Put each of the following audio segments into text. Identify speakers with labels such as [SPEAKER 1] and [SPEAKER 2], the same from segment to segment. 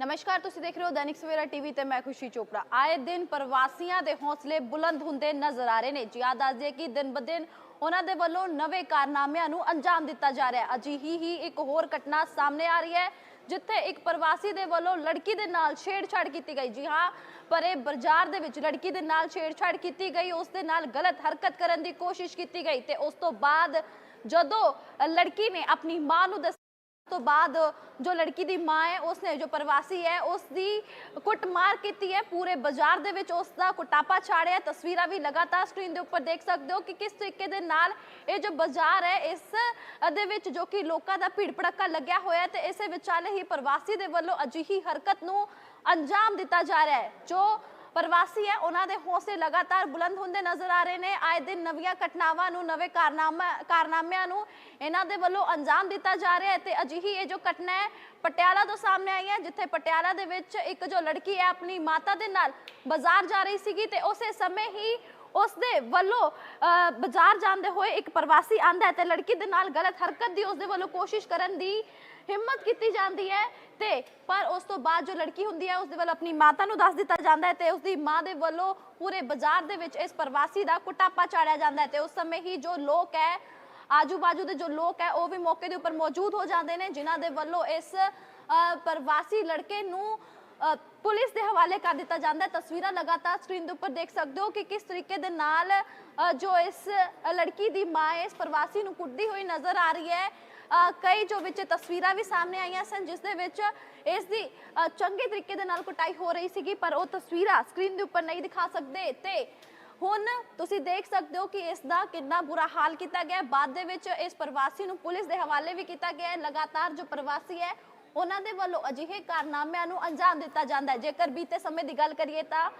[SPEAKER 1] ਨਮਸਕਾਰ, ਤੁਸੀਂ ਦੇਖ ਰਹੇ ਹੋ ਦੈਨਿਕ ਸਵੇਰਾ ਟੀਵੀ ਤੇ ਮੈਂ ਖੁਸ਼ੀ ਚੋਪੜਾ। ਆਏ ਦਿਨ ਪ੍ਰਵਾਸੀਆਂ ਦੇ ਹੌਸਲੇ ਬੁਲੰਦ ਹੁੰਦੇ ਨਜ਼ਰ ਆ ਰਹੇ ਨੇ। ਜੀ ਆ ਦੱਸ ਦਈਏ ਕਿ ਦਿਨ ਬ ਦਿਨ ਉਹਨਾਂ ਦੇ ਵੱਲੋਂ ਨਵੇਂ ਕਾਰਨਾਮਿਆਂ ਨੂੰ ਅੰਜਾਮ ਦਿੱਤਾ ਜਾ ਰਿਹਾ ਹੈ। ਅਜਿਹੀ ਹੀ ਇੱਕ ਹੋਰ ਘਟਨਾ ਸਾਹਮਣੇ ਆ ਰਹੀ ਹੈ, ਜਿੱਥੇ ਇੱਕ ਪ੍ਰਵਾਸੀ ਦੇ ਵੱਲੋਂ ਲੜਕੀ ਦੇ ਨਾਲ ਛੇੜਛਾੜ ਕੀਤੀ ਗਈ। ਜੀ ਹਾਂ, ਪਰੇ ਬਾਜ਼ਾਰ ਦੇ ਵਿੱਚ ਲੜਕੀ ਦੇ ਨਾਲ ਛੇੜਛਾੜ ਕੀਤੀ ਗਈ। ਉਸ ਦੇ ਨਾਲ ਗਲਤ ਹਰਕਤ ਕਰਨ ਦੀ ਕੋਸ਼ਿਸ਼ ਕੀਤੀ ਗਈ ਤੇ ਉਸ ਤੋਂ ਬਾਅਦ ਜਦੋਂ ਲੜਕੀ ਨੇ ਆਪਣੀ ਮਾਂ ਨੂੰ ਦੱਸਿਆ ਤੋਂ ਬਾਅਦ ਜੋ ਲੜਕੀ ਦੀ ਮਾਂ ਹੈ, ਉਸਨੇ ਜੋ ਪ੍ਰਵਾਸੀ ਹੈ ਉਸ ਦੀ ਕੁੱਟਮਾਰ ਕੀਤੀ ਹੈ। ਪੂਰੇ ਬਾਜ਼ਾਰ ਦੇ ਵਿੱਚ ਉਸ ਦਾ ਕੁਟਾਪਾ ਛਾੜਿਆ। ਤਸਵੀਰਾਂ ਵੀ ਲਗਾਤਾਰ ਸਕਰੀਨ ਦੇ ਉੱਪਰ ਦੇਖ ਸਕਦੇ ਹੋ ਕਿ ਕਿਸ ਤਰੀਕੇ ਦੇ ਨਾਲ ਇਹ ਜੋ ਬਾਜ਼ਾਰ ਹੈ, ਇਸ ਦੇ ਵਿੱਚ ਜੋ ਕਿ ਲੋਕਾਂ ਦਾ ਭੀੜ ਭੜੱਕਾ ਲੱਗਿਆ ਹੋਇਆ ਤੇ ਇਸੇ ਵਿਚਾਲੇ ਹੀ ਪ੍ਰਵਾਸੀ ਦੇ ਵੱਲੋਂ ਅਜਿਹੀ ਹਰਕਤ ਨੂੰ ਅੰਜਾਮ ਦਿੱਤਾ ਜਾ ਰਿਹਾ ਹੈ, ਜੋ ਪ੍ਰਵਾਸੀ ਹੈ ਉਹਨਾਂ ਦੇ ਹੌਸਲੇ ਲਗਾਤਾਰ ਬੁਲੰਦ ਹੁੰਦੇ ਨਜ਼ਰ ਆ ਰਹੇ ਨੇ। ਆਏ ਦਿਨ ਨਵੀਆਂ ਘਟਨਾਵਾਂ ਨੂੰ ਨਵੇਂ ਕਾਰਨਾਮਾ ਕਾਰਨਾਮਿਆਂ ਨੂੰ ਇਹਨਾਂ ਦੇ ਵੱਲੋਂ ਅੰਜਾਮ ਦਿੱਤਾ ਜਾ ਰਿਹਾ ਹੈ ਤੇ ਅਜਿਹੀ ਇਹ ਜੋ ਘਟਨਾ ਹੈ ਪਟਿਆਲਾ ਤੋਂ ਸਾਹਮਣੇ ਆਈ ਹੈ ਜਿੱਥੇ ਪਟਿਆਲਾ ਦੇ ਵਿੱਚ ਇੱਕ ਜੋ ਲੜਕੀ ਹੈ ਆਪਣੀ ਮਾਤਾ ਦੇ ਨਾਲ ਬਾਜ਼ਾਰ ਜਾ ਰਹੀ ਸੀਗੀ ਤੇ ਉਸੇ ਸਮੇਂ ਹੀ ਉਸ ਦੇ ਵੱਲੋਂ ਅ, ਬਾਜ਼ਾਰ ਜਾਂਦੇ ਹੋਏ ਇੱਕ ਪ੍ਰਵਾਸੀ ਆਂਦਾ ਹੈ ਤੇ ਲੜਕੀ ਦੇ ਨਾਲ ਗਲਤ ਹਰਕਤ ਦੀ ਉਸ ਦੇ ਵੱਲੋਂ ਕੋਸ਼ਿਸ਼ ਕਰਨ ਦੀ ਹਿੰਮਤ ਕੀਤੀ ਜਾਂਦੀ ਹੈ ਤੇ ਪਰ ਉਸ ਤੋਂ ਬਾਅਦ ਜੋ ਲੜਕੀ ਹੁੰਦੀ ਹੈ ਉਸ ਦੇ ਵੱਲੋਂ ਆਪਣੀ ਮਾਤਾ ਨੂੰ ਦੱਸ ਦਿੱਤਾ ਜਾਂਦਾ ਹੈ ਤੇ ਉਸ ਦੀ ਮਾਂ ਦੇ ਵੱਲੋਂ ਪੂਰੇ ਬਾਜ਼ਾਰ ਦੇ ਵਿੱਚ ਇਸ ਪ੍ਰਵਾਸੀ ਦਾ ਕੁਟਾਪਾ ਚਾੜਿਆ ਜਾਂਦਾ ਹੈ ਤੇ ਉਸ ਸਮੇਂ ਹੀ ਜੋ ਲੋਕ ਹੈ ਆਜੂ ਬਾਜੂ ਦੇ ਜੋ ਲੋਕ ਹੈ, ਉਹ ਵੀ ਮੌਕੇ ਦੇ ਉੱਪਰ ਮੌਜੂਦ ਹੋ ਜਾਂਦੇ ਨੇ, ਜਿਨ੍ਹਾਂ ਦੇ ਵੱਲੋਂ ਇਸ ਪ੍ਰਵਾਸੀ ਲੜਕੇ ਨੂੰ ਪੁਲਿਸ ਦੇ ਹਵਾਲੇ ਕਰ ਦਿੱਤਾ ਜਾਂਦਾ ਹੈ। ਤਸਵੀਰਾਂ ਲਗਾਤਾਰ ਸਕਰੀਨ ਦੇ ਉੱਪਰ ਦੇਖ ਸਕਦੇ ਹੋ ਕਿ ਕਿਸ ਤਰੀਕੇ ਦੇ ਨਾਲ ਜੋ ਇਸ ਲੜਕੀ ਦੀ ਮਾਂ ਇਸ ਪ੍ਰਵਾਸੀ ਨੂੰ ਕੁੱਟਦੀ ਹੋਈ ਨਜ਼ਰ ਆ ਰਹੀ ਹੈ। ਕਈ ਜੋ ਵਿੱਚ ਤਸਵੀਰਾਂ ਵੀ ਸਾਹਮਣੇ ਆਈਆਂ ਸਨ, ਜਿਸ ਦੇ ਵਿੱਚ ਇਸ ਦੀ ਚੰਗੇ ਤਰੀਕੇ ਦੇ ਨਾਲ ਕੁਟਾਈ ਹੋ ਰਹੀ ਸੀਗੀ, ਪਰ ਉਹ ਤਸਵੀਰਾਂ ਸਕਰੀਨ ਦੇ ਉੱਪਰ ਨਹੀਂ ਦਿਖਾ ਸਕਦੇ। ਤੇ ਹੁਣ ਤੁਸੀਂ ਦੇਖ ਸਕਦੇ ਹੋ ਕਿ ਇਸ ਦਾ ਕਿੰਨਾ ਬੁਰਾ ਹਾਲ ਕੀਤਾ ਗਿਆ। ਬਾਅਦ ਦੇ ਵਿੱਚ ਇਸ ਪ੍ਰਵਾਸੀ ਨੂੰ ਪੁਲਿਸ ਦੇ ਹਵਾਲੇ ਵੀ ਕੀਤਾ ਗਿਆ ਹੈ। ਲਗਾਤਾਰ ਜੋ ਪ੍ਰਵਾਸੀ ਹੈ, ਉਹਨਾਂ ਦੇ ਵੱਲੋਂ ਅਜਿਹੇ ਕਾਰਨਾਮਿਆਂ ਨੂੰ ਅੰਜਾਮ ਦਿੱਤਾ ਜਾਂਦਾ ਹੈ। ਜੇਕਰ ਬੀਤੇ ਸਮੇਂ ਦੀ ਗੱਲ ਕਰੀਏ ਤਾਂ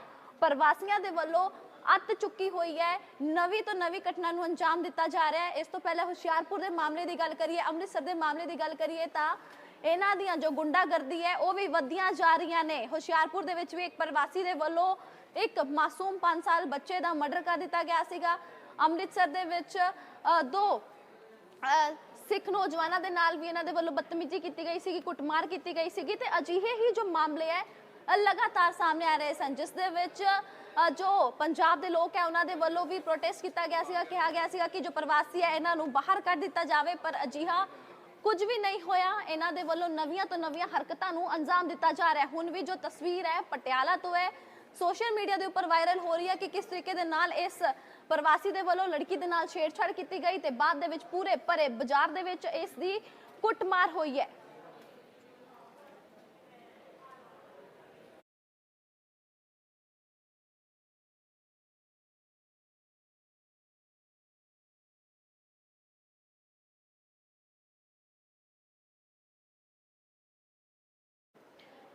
[SPEAKER 1] ਪ੍ਰਵਾਸੀਆਂ ਦੇ ਵੱਲੋਂ ਅੱਤ ਚੁੱਕੀ ਹੋਈ ਹੈ। ਨਵੀਂ ਤੋਂ ਨਵੀਂ ਘਟਨਾ ਨੂੰ ਅੰਜਾਮ ਦਿੱਤਾ ਜਾ ਰਿਹਾ ਹੈ। ਇਸ ਤੋਂ ਪਹਿਲਾਂ ਹੁਸ਼ਿਆਰਪੁਰ ਦੇ ਮਾਮਲੇ ਦੀ ਗੱਲ ਕਰੀਏ, ਅੰਮ੍ਰਿਤਸਰ ਦੇ ਮਾਮਲੇ ਦੀ ਗੱਲ ਕਰੀਏ ਤਾਂ ਇਹਨਾਂ ਦੀਆਂ ਜੋ ਗੁੰਡਾਗਰਦੀ ਹੈ, ਉਹ ਵੀ ਵਧੀਆਂ ਜਾ ਰਹੀਆਂ ਨੇ। ਹੁਸ਼ਿਆਰਪੁਰ ਦੇ ਵਿੱਚ ਵੀ ਇੱਕ ਪ੍ਰਵਾਸੀ ਦੇ ਵੱਲੋਂ ਇੱਕ ਮਾਸੂਮ 5 ਸਾਲ ਬੱਚੇ ਦਾ ਮਰਡਰ ਕਰ ਦਿੱਤਾ ਗਿਆ ਸੀਗਾ। ਅੰਮ੍ਰਿਤਸਰ ਦੇ ਵਿੱਚ ਦੋ ਸਿੱਖ ਨੌਜਵਾਨਾਂ ਦੇ ਨਾਲ ਵੀ ਇਹਨਾਂ ਦੇ ਵੱਲੋਂ ਬਦਤਮੀਜ਼ੀ ਕੀਤੀ ਗਈ ਸੀਗੀ, ਕੁੱਟਮਾਰ ਕੀਤੀ ਗਈ ਸੀਗੀ ਤੇ ਅਜਿਹੇ ਹੀ ਜੋ ਮਾਮਲੇ ਹੈ, ਲਗਾਤਾਰ ਸਾਹਮਣੇ ਆ ਰਹੇ ਸਨ, ਜਿਸ ਦੇ ਵਿੱਚ ਜੋ ਪੰਜਾਬ ਦੇ ਲੋਕ ਹੈ, ਉਹਨਾਂ ਦੇ ਵੱਲੋਂ ਵੀ ਪ੍ਰੋਟੈਸਟ ਕੀਤਾ ਗਿਆ ਸੀਗਾ, ਕਿਹਾ ਗਿਆ ਸੀਗਾ ਕਿ ਜੋ ਪ੍ਰਵਾਸੀ ਹੈ, ਇਹਨਾਂ ਨੂੰ ਬਾਹਰ ਕੱਢ ਦਿੱਤਾ ਜਾਵੇ, ਪਰ ਅਜਿਹਾ ਕੁਝ ਵੀ ਨਹੀਂ ਹੋਇਆ। ਇਹਨਾਂ ਦੇ ਵੱਲੋਂ ਨਵੀਆਂ ਤੋਂ ਨਵੀਆਂ ਹਰਕਤਾਂ ਨੂੰ ਅੰਜਾਮ ਦਿੱਤਾ ਜਾ ਰਿਹਾ ਹੁਣ ਵੀ ਜੋ ਤਸਵੀਰ ਹੈ, ਪਟਿਆਲਾ ਤੋਂ ਹੈ। ਸੋਸ਼ਲ ਮੀਡੀਆ ਦੇ ਉੱਪਰ ਵਾਇਰਲ ਹੋ ਰਹੀ ਹੈ ਕਿ ਕਿਸ ਤਰੀਕੇ ਦੇ ਨਾਲ ਇਸ ਪ੍ਰਵਾਸੀ ਦੇ ਵੱਲੋਂ ਲੜਕੀ ਦੇ ਨਾਲ ਛੇੜਛਾੜ ਕੀਤੀ ਗਈ ਤੇ ਬਾਅਦ ਦੇ ਵਿੱਚ ਪੂਰੇ ਭਰੇ ਬਾਜ਼ਾਰ ਦੇ ਵਿੱਚ ਇਸ ਦੀ ਕੁੱਟਮਾਰ ਹੋਈ ਹੈ।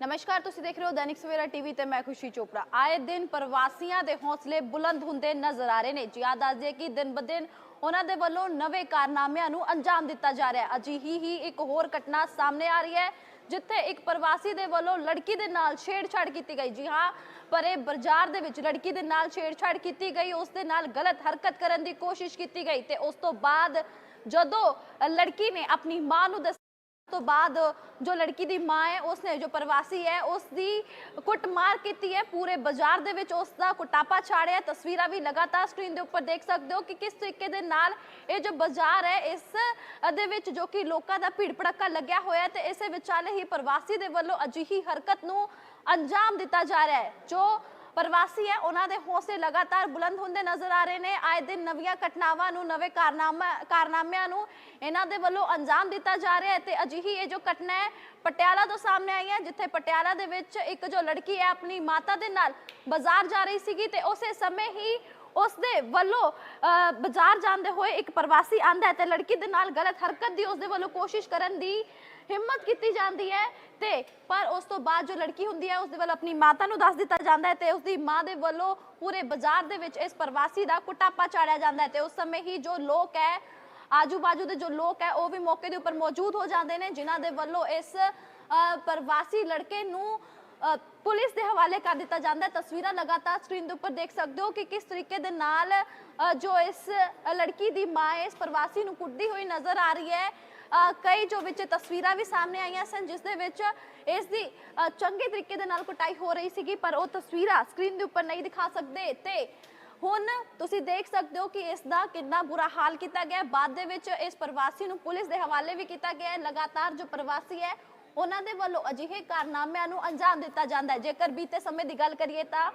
[SPEAKER 1] ਨਮਸਕਾਰ, ਤੁਸੀਂ ਦੇਖ ਰਹੇ ਹੋ ਦੈਨਿਕ ਸਵੇਰਾ ਟੀਵੀ ਤੇ ਮੈਂ ਖੁਸ਼ੀ ਚੋਪੜਾ। ਆਏ ਦਿਨ ਪ੍ਰਵਾਸੀਆਂ ਦੇ ਹੌਸਲੇ ਬੁਲੰਦ ਹੁੰਦੇ ਨਜ਼ਰ ਆ ਰਹੇ ਨੇ। ਜੀ ਆ ਦੱਸ ਦਈਏ ਕਿ ਦਿਨ ਬ ਦਿਨ ਉਹਨਾਂ ਦੇ ਵੱਲੋਂ ਨਵੇਂ ਕਾਰਨਾਮਿਆਂ ਨੂੰ ਅੰਜਾਮ ਦਿੱਤਾ ਜਾ ਰਿਹਾ ਹੈ। ਅਜਿਹੀ ਹੀ ਇੱਕ ਹੋਰ ਘਟਨਾ ਸਾਹਮਣੇ ਆ ਰਹੀ ਹੈ, ਜਿੱਥੇ ਇੱਕ ਪ੍ਰਵਾਸੀ ਦੇ ਵੱਲੋਂ ਲੜਕੀ ਦੇ ਨਾਲ ਛੇੜਛਾੜ ਕੀਤੀ ਗਈ। ਜੀ ਹਾਂ, ਪਰੇ ਬਾਜ਼ਾਰ ਦੇ ਵਿੱਚ ਲੜਕੀ ਦੇ ਨਾਲ ਛੇੜਛਾੜ ਕੀਤੀ ਗਈ। ਉਸ ਦੇ ਨਾਲ ਗਲਤ ਹਰਕਤ ਕਰਨ ਦੀ ਕੋਸ਼ਿਸ਼ ਕੀਤੀ ਗਈ ਤੇ ਉਸ ਤੋਂ ਬਾਅਦ ਜਦੋਂ ਲੜਕੀ ਨੇ ਆਪਣੀ ਮਾਂ ਨੂੰ ਦੱਸਿਆ ਤੋਂ ਬਾਅਦ ਜੋ ਲੜਕੀ ਦੀ ਮਾਂ ਹੈ, ਉਸਨੇ ਜੋ ਪ੍ਰਵਾਸੀ ਹੈ ਉਸ ਦੀ ਕੁੱਟਮਾਰ ਕੀਤੀ ਹੈ। ਪੂਰੇ ਬਾਜ਼ਾਰ ਦੇ ਵਿੱਚ ਉਸ ਦਾ ਕੁਟਾਪਾ ਛਾੜਿਆ। ਤਸਵੀਰਾਂ ਵੀ ਲਗਾਤਾਰ ਸਕਰੀਨ ਦੇ ਉੱਪਰ ਦੇਖ ਸਕਦੇ ਹੋ ਕਿ ਕਿਸ ਤਰੀਕੇ ਦੇ ਨਾਲ ਇਹ ਜੋ ਬਾਜ਼ਾਰ ਹੈ, ਇਸ ਦੇ ਵਿੱਚ ਜੋ ਕਿ ਲੋਕਾਂ ਦਾ ਭੀੜ ਭੜੱਕਾ ਲੱਗਿਆ ਹੋਇਆ ਤੇ ਇਸੇ ਵਿਚਾਲੇ ਹੀ ਪ੍ਰਵਾਸੀ ਦੇ ਵੱਲੋਂ ਅਜਿਹੀ ਹਰਕਤ ਨੂੰ ਅੰਜਾਮ ਦਿੱਤਾ ਜਾ ਰਿਹਾ ਹੈ, ਜੋ ਪ੍ਰਵਾਸੀ ਹੈ ਉਹਨਾਂ ਦੇ ਹੌਸਲੇ ਲਗਾਤਾਰ ਬੁਲੰਦ ਹੁੰਦੇ ਨਜ਼ਰ ਆ ਰਹੇ ਨੇ। ਆਏ ਦਿਨ ਨਵੀਆਂ ਘਟਨਾਵਾਂ ਨੂੰ ਨਵੇਂ ਕਾਰਨਾਮਾ ਕਾਰਨਾਮਿਆਂ ਨੂੰ ਇਹਨਾਂ ਦੇ ਵੱਲੋਂ ਅੰਜਾਮ ਦਿੱਤਾ ਜਾ ਰਿਹਾ ਹੈ ਤੇ ਅਜਿਹੀ ਇਹ ਜੋ ਘਟਨਾ ਹੈ ਪਟਿਆਲਾ ਤੋਂ ਸਾਹਮਣੇ ਆਈ ਹੈ ਜਿੱਥੇ ਪਟਿਆਲਾ ਦੇ ਵਿੱਚ ਇੱਕ ਜੋ ਲੜਕੀ ਹੈ ਆਪਣੀ ਮਾਤਾ ਦੇ ਨਾਲ ਬਾਜ਼ਾਰ ਜਾ ਰਹੀ ਸੀਗੀ ਤੇ ਉਸੇ ਸਮੇਂ ਹੀ ਉਸ ਦੇ ਵੱਲੋਂ ਅ, ਬਾਜ਼ਾਰ ਜਾਂਦੇ ਹੋਏ ਇੱਕ ਪ੍ਰਵਾਸੀ ਆਂਦਾ ਹੈ ਤੇ ਲੜਕੀ ਦੇ ਨਾਲ ਗਲਤ ਹਰਕਤ ਦੀ ਉਸ ਦੇ ਵੱਲੋਂ ਕੋਸ਼ਿਸ਼ ਕਰਨ ਦੀ ਹਿੰਮਤ ਕੀਤੀ ਜਾਂਦੀ ਹੈ ਤੇ ਪਰ ਉਸ ਤੋਂ ਬਾਅਦ ਜੋ ਲੜਕੀ ਹੁੰਦੀ ਹੈ ਉਸ ਦੇ ਵੱਲੋਂ ਆਪਣੀ ਮਾਤਾ ਨੂੰ ਦੱਸ ਦਿੱਤਾ ਜਾਂਦਾ ਹੈ ਤੇ ਉਸ ਦੀ ਮਾਂ ਦੇ ਵੱਲੋਂ ਪੂਰੇ ਬਾਜ਼ਾਰ ਦੇ ਵਿੱਚ ਇਸ ਪ੍ਰਵਾਸੀ ਦਾ ਕੁਟਾਪਾ ਚਾੜਿਆ ਜਾਂਦਾ ਹੈ ਤੇ ਉਸ ਸਮੇਂ ਹੀ ਜੋ ਲੋਕ ਹੈ ਆਜੂ ਬਾਜੂ ਦੇ ਜੋ ਲੋਕ ਹੈ, ਉਹ ਵੀ ਮੌਕੇ ਦੇ ਉੱਪਰ ਮੌਜੂਦ ਹੋ ਜਾਂਦੇ ਨੇ, ਜਿਨ੍ਹਾਂ ਦੇ ਵੱਲੋਂ ਇਸ ਪ੍ਰਵਾਸੀ ਲੜਕੇ ਨੂੰ ਪੁਲਿਸ ਦੇ ਹਵਾਲੇ ਕਰ ਦਿੱਤਾ ਜਾਂਦਾ ਤਸਵੀਰਾਂ ਲਗਾਤਾਰ ਸਕਰੀਨ ਦੇ ਉੱਪਰ ਦੇਖ ਸਕਦੇ ਹੋ ਕਿ ਕਿਸ ਤਰੀਕੇ ਦੇ ਨਾਲ ਜੋ ਇਸ ਲੜਕੀ ਦੀ ਮਾਂ ਇਸ ਪ੍ਰਵਾਸੀ ਨੂੰ ਕੁੱਟਦੀ ਹੋਈ ਨਜ਼ਰ ਆ ਰਹੀ ਹੈ। ਕਈ ਜੋ ਵਿੱਚ ਤਸਵੀਰਾਂ ਵੀ ਸਾਹਮਣੇ ਆਈਆਂ ਸਨ, ਜਿਸ ਦੇ ਵਿੱਚ ਇਸ ਦੀ ਚੰਗੇ ਤਰੀਕੇ ਦੇ ਨਾਲ ਕੁਟਾਈ ਹੋ ਰਹੀ ਸੀਗੀ, ਪਰ ਉਹ ਤਸਵੀਰਾਂ ਸਕਰੀਨ ਦੇ ਉੱਪਰ ਨਹੀਂ ਦਿਖਾ ਸਕਦੇ। ਤੇ ਹੁਣ ਤੁਸੀਂ ਦੇਖ ਸਕਦੇ ਹੋ ਕਿ ਇਸ ਦਾ ਕਿੰਨਾ ਬੁਰਾ ਹਾਲ ਕੀਤਾ ਗਿਆ ਬਾਅਦ ਦੇ ਵਿੱਚ ਇਸ ਪ੍ਰਵਾਸੀ ਨੂੰ ਪੁਲਿਸ ਦੇ ਹਵਾਲੇ ਵੀ ਕੀਤਾ ਗਿਆ ਹੈ। ਲਗਾਤਾਰ ਜੋ ਪ੍ਰਵਾਸੀ ਹੈ, ਉਹਨਾਂ ਦੇ ਵੱਲੋਂ ਅਜਿਹੇ ਕਾਰਨਾਮਿਆਂ ਨੂੰ ਅੰਜਾਮ ਦਿੱਤਾ ਜਾਂਦਾ ਹੈ। ਜੇਕਰ ਬੀਤੇ ਸਮੇਂ ਦੀ ਗੱਲ ਕਰੀਏ ਤਾਂ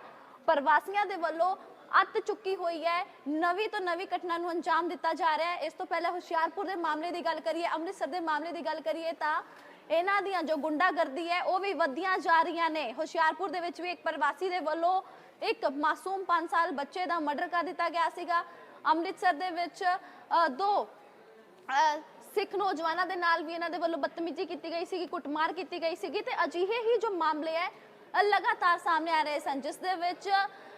[SPEAKER 1] ਪ੍ਰਵਾਸੀਆਂ ਦੇ ਵੱਲੋਂ ਅੱਤ ਚੁੱਕੀ ਹੋਈ ਹੈ। ਨਵੀਂ ਤੋਂ ਨਵੀਂ ਘਟਨਾ ਨੂੰ ਅੰਜਾਮ ਦਿੱਤਾ ਜਾ ਰਿਹਾ ਹੈ। ਇਸ ਤੋਂ ਪਹਿਲਾਂ ਹੁਸ਼ਿਆਰਪੁਰ ਦੇ ਮਾਮਲੇ ਦੀ ਗੱਲ ਕਰੀਏ, ਅੰਮ੍ਰਿਤਸਰ ਦੇ ਮਾਮਲੇ ਦੀ ਗੱਲ ਕਰੀਏ ਤਾਂ ਇਹਨਾਂ ਦੀਆਂ ਜੋ ਗੁੰਡਾਗਰਦੀ ਹੈ, ਉਹ ਵੀ ਵਧੀਆਂ ਜਾ ਰਹੀਆਂ ਨੇ। ਹੁਸ਼ਿਆਰਪੁਰ ਦੇ ਵਿੱਚ ਵੀ ਇੱਕ ਪ੍ਰਵਾਸੀ ਦੇ ਵੱਲੋਂ ਇੱਕ ਮਾਸੂਮ 5 ਸਾਲ ਬੱਚੇ ਦਾ ਮਰਡਰ ਕਰ ਦਿੱਤਾ ਗਿਆ ਸੀਗਾ। ਅੰਮ੍ਰਿਤਸਰ ਦੇ ਵਿੱਚ ਦੋ ਸਿੱਖ ਨੌਜਵਾਨਾਂ ਦੇ ਨਾਲ ਵੀ ਇਹਨਾਂ ਦੇ ਵੱਲੋਂ ਬਦਤਮੀਜ਼ੀ ਕੀਤੀ ਗਈ ਸੀਗੀ, ਕੁੱਟਮਾਰ ਕੀਤੀ ਗਈ ਸੀਗੀ ਤੇ ਅਜਿਹੇ ਹੀ ਜੋ ਮਾਮਲੇ ਹੈ, ਲਗਾਤਾਰ ਸਾਹਮਣੇ ਆ ਰਹੇ ਸਨ, ਜਿਸ ਦੇ ਵਿੱਚ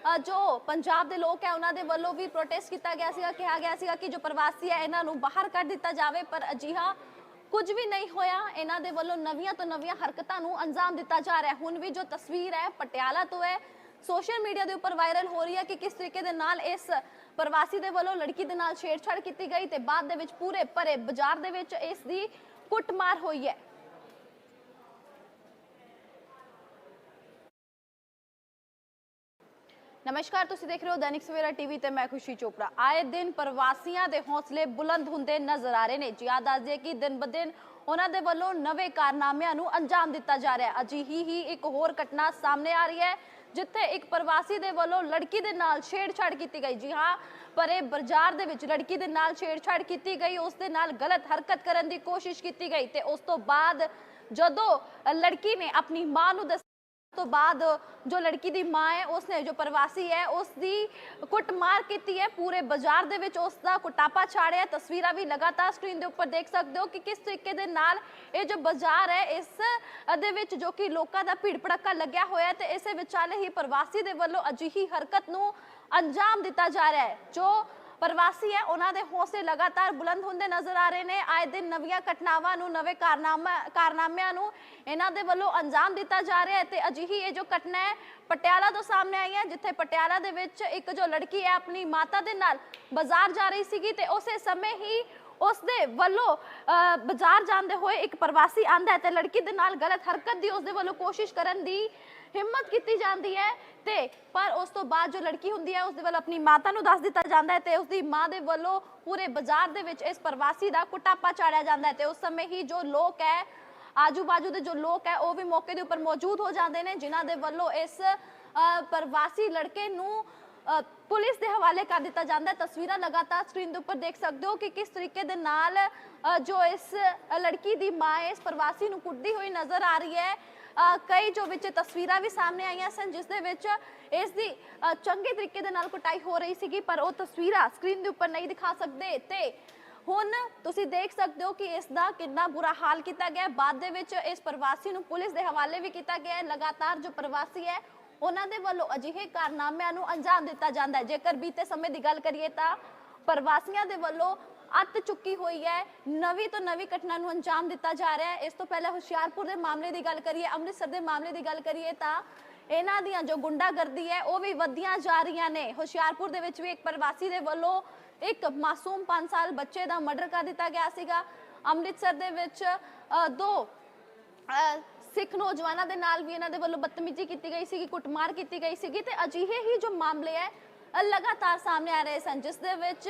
[SPEAKER 1] ਜੋ ਪੰਜਾਬ ਦੇ ਲੋਕ ਹੈ, ਉਹਨਾਂ ਦੇ ਵੱਲੋਂ ਵੀ ਪ੍ਰੋਟੈਸਟ ਕੀਤਾ ਗਿਆ ਸੀਗਾ, ਕਿਹਾ ਗਿਆ ਸੀਗਾ ਕਿ ਜੋ ਪ੍ਰਵਾਸੀ ਹੈ, ਇਹਨਾਂ ਨੂੰ ਬਾਹਰ ਕੱਢ ਦਿੱਤਾ ਜਾਵੇ, ਪਰ ਅਜਿਹਾ ਕੁਝ ਵੀ ਨਹੀਂ ਹੋਇਆ। ਇਹਨਾਂ ਦੇ ਵੱਲੋਂ ਨਵੀਆਂ ਤੋਂ ਨਵੀਆਂ ਹਰਕਤਾਂ ਨੂੰ ਅੰਜਾਮ ਦਿੱਤਾ ਜਾ ਰਿਹਾ ਹੁਣ ਵੀ ਜੋ ਤਸਵੀਰ ਹੈ, ਪਟਿਆਲਾ ਤੋਂ ਹੈ। ਸੋਸ਼ਲ ਮੀਡੀਆ ਦੇ ਉੱਪਰ ਵਾਇਰਲ ਹੋ ਰਹੀ ਹੈ ਕਿ ਕਿਸ ਤਰੀਕੇ ਦੇ ਨਾਲ ਇਸ ਪ੍ਰਵਾਸੀ ਦੇ ਵੱਲੋਂ ਲੜਕੀ ਦੇ ਨਾਲ ਛੇੜਛਾੜ ਕੀਤੀ ਗਈ ਤੇ ਬਾਅਦ ਦੇ ਵਿੱਚ ਪੂਰੇ ਭਰੇ ਬਾਜ਼ਾਰ ਦੇ ਵਿੱਚ ਇਸ ਦੀ ਕੁੱਟਮਾਰ ਹੋਈ ਹੈ। ਨਮਸਕਾਰ, ਤੁਸੀਂ ਦੇਖ ਰਹੇ ਹੋ ਦੈਨਿਕ ਸਵੇਰਾ ਟੀਵੀ ਤੇ ਮੈਂ ਖੁਸ਼ੀ ਚੋਪੜਾ। ਆਏ ਦਿਨ ਪ੍ਰਵਾਸੀਆਂ ਦੇ ਹੌਸਲੇ ਬੁਲੰਦ ਹੁੰਦੇ ਨਜ਼ਰ ਆ ਰਹੇ ਨੇ। ਜੀ ਆਹ ਦੱਸ ਦਈਏ ਕਿ ਦਿਨ ਬ ਉਹਨਾਂ ਦੇ ਵੱਲੋਂ ਨਵੇਂ ਕਾਰਨਾਮਿਆਂ ਨੂੰ ਅੰਜਾਮ ਦਿੱਤਾ ਜਾ ਰਿਹਾ ਹੈ। ਅਜਿਹੀ ਹੀ ਇੱਕ ਹੋਰ ਘਟਨਾ ਸਾਹਮਣੇ ਆ ਰਹੀ ਹੈ, ਜਿੱਥੇ ਇੱਕ ਪ੍ਰਵਾਸੀ ਦੇ ਵੱਲੋਂ ਲੜਕੀ ਦੇ ਨਾਲ ਛੇੜਛਾੜ ਕੀਤੀ ਗਈ। ਜੀ ਹਾਂ, ਪਰੇ ਬਾਜ਼ਾਰ ਦੇ ਵਿੱਚ ਲੜਕੀ ਦੇ ਨਾਲ ਛੇੜਛਾੜ ਕੀਤੀ ਗਈ। ਉਸ ਦੇ ਨਾਲ ਗਲਤ ਹਰਕਤ ਕਰਨ ਦੀ ਕੋਸ਼ਿਸ਼ ਕੀਤੀ ਗਈ ਤੇ ਉਸ ਤੋਂ ਬਾਅਦ ਜਦੋਂ ਲੜਕੀ ਨੇ ਆਪਣੀ ਮਾਂ ਨੂੰ ਦੱਸ ਤੋਂ ਬਾਅਦ ਜੋ ਲੜਕੀ ਦੀ ਮਾਂ ਹੈ, ਉਸਨੇ ਜੋ ਪ੍ਰਵਾਸੀ ਹੈ ਉਸ ਦੀ ਕੁੱਟਮਾਰ ਕੀਤੀ ਹੈ। ਪੂਰੇ ਬਾਜ਼ਾਰ ਦੇ ਵਿੱਚ ਉਸ ਦਾ ਕੁਟਾਪਾ ਛਾੜਿਆ। ਤਸਵੀਰਾਂ ਵੀ ਲਗਾਤਾਰ ਸਕਰੀਨ ਦੇ ਉੱਪਰ ਦੇਖ ਸਕਦੇ ਹੋ ਕਿ ਕਿਸ ਤਰੀਕੇ ਦੇ ਨਾਲ ਇਹ ਜੋ ਬਾਜ਼ਾਰ ਹੈ, ਇਸ ਦੇ ਵਿੱਚ ਜੋ ਕਿ ਲੋਕਾਂ ਦਾ ਭੀੜ ਭੜੱਕਾ ਲੱਗਿਆ ਹੋਇਆ ਹੈ ਤੇ ਇਸੇ ਵਿਚਾਲੇ ਹੀ ਪ੍ਰਵਾਸੀ ਦੇ ਵੱਲੋਂ ਅਜਿਹੀ ਹਰਕਤ ਨੂੰ ਅੰਜਾਮ ਦਿੱਤਾ ਜਾ ਰਿਹਾ ਹੈ, ਜੋ ਪ੍ਰਵਾਸੀ ਹੈ ਉਹਨਾਂ ਦੇ ਹੌਸਲੇ ਲਗਾਤਾਰ ਬੁਲੰਦ ਹੁੰਦੇ ਨਜ਼ਰ ਆ ਰਹੇ ਨੇ। ਆਏ ਦਿਨ ਨਵੀਆਂ ਘਟਨਾਵਾਂ ਨੂੰ ਨਵੇਂ ਕਾਰਨਾਮਾ ਕਾਰਨਾਮਿਆਂ ਨੂੰ ਇਹਨਾਂ ਦੇ ਵੱਲੋਂ ਅੰਜਾਮ ਦਿੱਤਾ ਜਾ ਰਿਹਾ ਹੈ ਤੇ ਅਜਿਹੀ ਇਹ ਜੋ ਘਟਨਾ ਹੈ ਪਟਿਆਲਾ ਤੋਂ ਸਾਹਮਣੇ ਆਈ ਹੈ ਜਿੱਥੇ ਪਟਿਆਲਾ ਦੇ ਵਿੱਚ ਇੱਕ ਜੋ ਲੜਕੀ ਹੈ ਆਪਣੀ ਮਾਤਾ ਦੇ ਨਾਲ ਬਾਜ਼ਾਰ ਜਾ ਰਹੀ ਸੀਗੀ ਤੇ ਉਸੇ ਸਮੇਂ ਹੀ ਉਸ ਦੇ ਵੱਲੋਂ ਅ, ਬਾਜ਼ਾਰ ਜਾਂਦੇ ਹੋਏ ਇੱਕ ਪ੍ਰਵਾਸੀ ਆਂਦਾ ਹੈ ਤੇ ਲੜਕੀ ਦੇ ਨਾਲ ਗਲਤ ਹਰਕਤ ਦੀ ਉਸ ਦੇ ਵੱਲੋਂ ਕੋਸ਼ਿਸ਼ ਕਰਨ ਦੀ ਹਿੰਮਤ ਕੀਤੀ ਜਾਂਦੀ ਹੈ ਤੇ ਪਰ ਉਸ ਤੋਂ ਬਾਅਦ ਜੋ ਲੜਕੀ ਹੁੰਦੀ ਹੈ, ਉਸ ਦੇ ਵੱਲੋਂ ਆਪਣੀ ਮਾਤਾ ਨੂੰ ਦੱਸ ਦਿੱਤਾ ਜਾਂਦਾ ਹੈ ਤੇ ਉਸ ਦੀ ਮਾਂ ਦੇ ਵੱਲੋਂ ਪੂਰੇ ਬਾਜ਼ਾਰ ਦੇ ਵਿੱਚ ਇਸ ਪ੍ਰਵਾਸੀ ਦਾ ਕੁਟਾਪਾ ਚਾੜਿਆ ਜਾਂਦਾ ਹੈ ਤੇ ਉਸ ਸਮੇਂ ਹੀ ਜੋ ਲੋਕ ਹੈ ਆਜੂ ਬਾਜੂ ਦੇ ਜੋ ਲੋਕ ਹੈ, ਉਹ ਵੀ ਮੌਕੇ ਦੇ ਉੱਪਰ ਮੌਜੂਦ ਹੋ ਜਾਂਦੇ ਨੇ, ਜਿਨ੍ਹਾਂ ਦੇ ਵੱਲੋਂ ਇਸ ਪ੍ਰਵਾਸੀ ਲੜਕੇ ਨੂੰ ਪੁਲਿਸ ਦੇ ਹਵਾਲੇ ਕਰ ਦਿੱਤਾ ਜਾਂਦਾ ਤਸਵੀਰਾਂ ਲਗਾਤਾਰ ਸਕਰੀਨ ਦੇ ਉੱਪਰ ਦੇਖ ਸਕਦੇ ਹੋ ਕਿ ਕਿਸ ਤਰੀਕੇ ਦੇ ਨਾਲ ਜੋ ਇਸ ਲੜਕੀ ਦੀ ਮਾਂ ਇਸ ਪ੍ਰਵਾਸੀ ਨੂੰ ਕੁੱਟਦੀ ਹੋਈ ਨਜ਼ਰ ਆ ਰਹੀ ਹੈ। ਕਈ ਜੋ ਵਿੱਚ ਤਸਵੀਰਾਂ ਵੀ ਸਾਹਮਣੇ ਆਈਆਂ ਸਨ, ਜਿਸ ਦੇ ਵਿੱਚ ਇਸ ਦੀ ਚੰਗੇ ਤਰੀਕੇ ਦੇ ਨਾਲ ਕੁਟਾਈ ਹੋ ਰਹੀ ਸੀਗੀ, ਪਰ ਉਹ ਤਸਵੀਰਾਂ ਸਕਰੀਨ ਦੇ ਉੱਪਰ ਨਹੀਂ ਦਿਖਾ ਸਕਦੇ। ਤੇ ਹੁਣ ਤੁਸੀਂ ਦੇਖ ਸਕਦੇ ਹੋ ਕਿ ਇਸ ਦਾ ਕਿੰਨਾ ਬੁਰਾ ਹਾਲ ਕੀਤਾ ਗਿਆ। ਬਾਅਦ ਦੇ ਵਿੱਚ ਇਸ ਪ੍ਰਵਾਸੀ ਨੂੰ ਪੁਲਿਸ ਦੇ ਹਵਾਲੇ ਵੀ ਕੀਤਾ ਗਿਆ ਹੈ। ਲਗਾਤਾਰ ਜੋ ਪ੍ਰਵਾਸੀ ਹੈ, ਉਹਨਾਂ ਦੇ ਵੱਲੋਂ ਅਜਿਹੇ ਕਾਰਨਾਮਿਆਂ ਨੂੰ ਅੰਜਾਮ ਦਿੱਤਾ ਜਾਂਦਾ ਹੈ। ਜੇਕਰ ਬੀਤੇ ਸਮੇਂ ਦੀ ਗੱਲ ਕਰੀਏ ਤਾਂ ਪ੍ਰਵਾਸੀਆਂ ਦੇ ਵੱਲੋਂ ਅੱਤ ਚੁੱਕੀ ਹੋਈ ਹੈ। ਨਵੀਂ ਤੋਂ ਨਵੀਂ ਘਟਨਾ ਨੂੰ ਅੰਜਾਮ ਦਿੱਤਾ ਜਾ ਰਿਹਾ ਹੈ। ਇਸ ਤੋਂ ਪਹਿਲਾਂ ਹੁਸ਼ਿਆਰਪੁਰ ਦੇ ਮਾਮਲੇ ਦੀ ਗੱਲ ਕਰੀਏ, ਅੰਮ੍ਰਿਤਸਰ ਦੇ ਮਾਮਲੇ ਦੀ ਗੱਲ ਕਰੀਏ ਤਾਂ ਇਹਨਾਂ ਦੀਆਂ ਜੋ ਗੁੰਡਾਗਰਦੀ ਹੈ, ਉਹ ਵੀ ਵਧੀਆਂ ਜਾ ਰਹੀਆਂ ਨੇ। ਹੁਸ਼ਿਆਰਪੁਰ ਦੇ ਵਿੱਚ ਵੀ ਇੱਕ ਪ੍ਰਵਾਸੀ ਦੇ ਵੱਲੋਂ ਇੱਕ ਮਾਸੂਮ 5 ਸਾਲ ਬੱਚੇ ਦਾ ਮਰਡਰ ਕਰ ਦਿੱਤਾ ਗਿਆ ਸੀਗਾ। ਅੰਮ੍ਰਿਤਸਰ ਦੇ ਵਿੱਚ ਦੋ ਸਿੱਖ ਨੌਜਵਾਨਾਂ ਦੇ ਨਾਲ ਵੀ ਇਹਨਾਂ ਦੇ ਵੱਲੋਂ ਬਦਤਮੀਜ਼ੀ ਕੀਤੀ ਗਈ ਸੀਗੀ, ਕੁੱਟਮਾਰ ਕੀਤੀ ਗਈ ਸੀਗੀ ਤੇ ਅਜਿਹੇ ਹੀ ਜੋ ਮਾਮਲੇ ਹੈ, ਲਗਾਤਾਰ ਸਾਹਮਣੇ ਆ ਰਹੇ ਸਨ, ਜਿਸ ਦੇ ਵਿੱਚ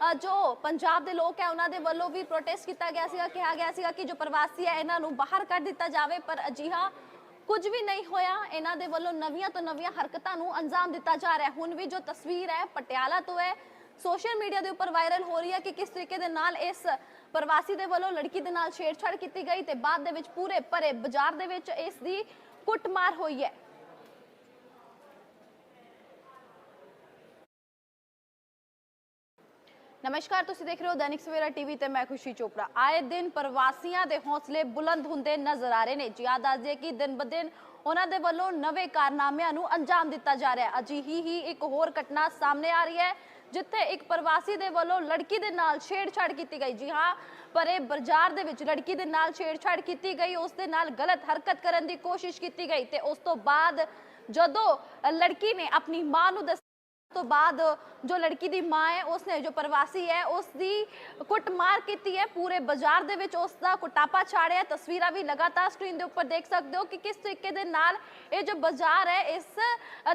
[SPEAKER 1] ਜੋ ਪੰਜਾਬ ਦੇ ਲੋਕ ਹੈ, ਉਹਨਾਂ ਦੇ ਵੱਲੋਂ ਵੀ ਪ੍ਰੋਟੈਸਟ ਕੀਤਾ ਗਿਆ ਸੀਗਾ, ਕਿਹਾ ਗਿਆ ਸੀਗਾ ਕਿ ਜੋ ਪ੍ਰਵਾਸੀ ਹੈ, ਇਹਨਾਂ ਨੂੰ ਬਾਹਰ ਕੱਢ ਦਿੱਤਾ ਜਾਵੇ। ਪਰ ਅਜਿਹਾ ਕੁਝ ਵੀ ਨਹੀਂ ਹੋਇਆ। ਇਹਨਾਂ ਦੇ ਵੱਲੋਂ ਨਵੀਆਂ ਤੋਂ ਨਵੀਆਂ ਹਰਕਤਾਂ ਨੂੰ ਅੰਜਾਮ ਦਿੱਤਾ ਜਾ ਰਿਹਾ ਹੁਣ ਵੀ ਜੋ ਤਸਵੀਰ ਹੈ, ਪਟਿਆਲਾ ਤੋਂ ਹੈ। ਸੋਸ਼ਲ ਮੀਡੀਆ ਦੇ ਉੱਪਰ ਵਾਇਰਲ ਹੋ ਰਹੀ ਹੈ ਕਿ ਕਿਸ ਤਰੀਕੇ ਦੇ ਨਾਲ ਇਸ ਪ੍ਰਵਾਸੀ ਦੇ ਵੱਲੋਂ ਲੜਕੀ ਦੇ ਨਾਲ ਛੇੜਛਾੜ ਕੀਤੀ ਗਈ ਤੇ ਬਾਅਦ ਦੇ ਵਿੱਚ ਪੂਰੇ ਭਰੇ ਬਾਜ਼ਾਰ ਦੇ ਵਿੱਚ ਇਸ ਦੀ ਕੁੱਟਮਾਰ ਹੋਈ ਹੈ। ਨਮਸਕਾਰ, ਤੁਸੀਂ ਦੇਖ ਰਹੇ ਹੋ ਦੈਨਿਕ ਸਵੇਰਾ ਟੀਵੀ ਤੇ ਮੈਂ ਖੁਸ਼ੀ ਚੋਪੜਾ। ਆਏ ਦਿਨ ਪ੍ਰਵਾਸੀਆਂ ਦੇ ਹੌਸਲੇ ਬੁਲੰਦ ਹੁੰਦੇ ਨਜ਼ਰ ਆ ਰਹੇ ਨੇ। ਜੀ ਆਹ ਦੱਸ ਦਈਏ ਕਿ ਦਿਨ ਬ ਦਿਨ ਉਹਨਾਂ ਦੇ ਵੱਲੋਂ ਨਵੇਂ ਕਾਰਨਾਮਿਆਂ ਨੂੰ ਅੰਜਾਮ ਦਿੱਤਾ ਜਾ ਰਿਹਾ ਹੈ। ਅਜਿਹੀ ਹੀ ਇੱਕ ਹੋਰ ਘਟਨਾ ਸਾਹਮਣੇ ਆ ਰਹੀ ਹੈ, ਜਿੱਥੇ ਇੱਕ ਪ੍ਰਵਾਸੀ ਦੇ ਵੱਲੋਂ ਲੜਕੀ ਦੇ ਨਾਲ ਛੇੜਛਾੜ ਕੀਤੀ ਗਈ। ਜੀ ਹਾਂ, ਪਰੇ ਬਾਜ਼ਾਰ ਦੇ ਵਿੱਚ ਲੜਕੀ ਦੇ ਨਾਲ ਛੇੜਛਾੜ ਕੀਤੀ ਗਈ। ਉਸ ਦੇ ਨਾਲ ਗਲਤ ਹਰਕਤ ਕਰਨ ਦੀ ਕੋਸ਼ਿਸ਼ ਕੀਤੀ ਗਈ ਤੇ ਉਸ ਤੋਂ ਬਾਅਦ ਜਦੋਂ ਲੜਕੀ ਨੇ ਆਪਣੀ ਮਾਂ ਨੂੰ ਦੱਸ ਤੋਂ ਬਾਅਦ ਜੋ ਲੜਕੀ ਦੀ ਮਾਂ ਹੈ, ਉਸਨੇ ਜੋ ਪ੍ਰਵਾਸੀ ਹੈ ਉਸ ਦੀ ਕੁੱਟਮਾਰ ਕੀਤੀ ਹੈ। ਪੂਰੇ ਬਾਜ਼ਾਰ ਦੇ ਵਿੱਚ ਉਸ ਦਾ ਕੁਟਾਪਾ ਛਾੜਿਆ। ਤਸਵੀਰਾਂ ਵੀ ਲਗਾਤਾਰ ਸਕਰੀਨ ਦੇ ਉੱਪਰ ਦੇਖ ਸਕਦੇ ਹੋ ਕਿ ਕਿਸ ਤਰੀਕੇ ਦੇ ਨਾਲ ਇਹ ਜੋ ਬਾਜ਼ਾਰ ਹੈ, ਇਸ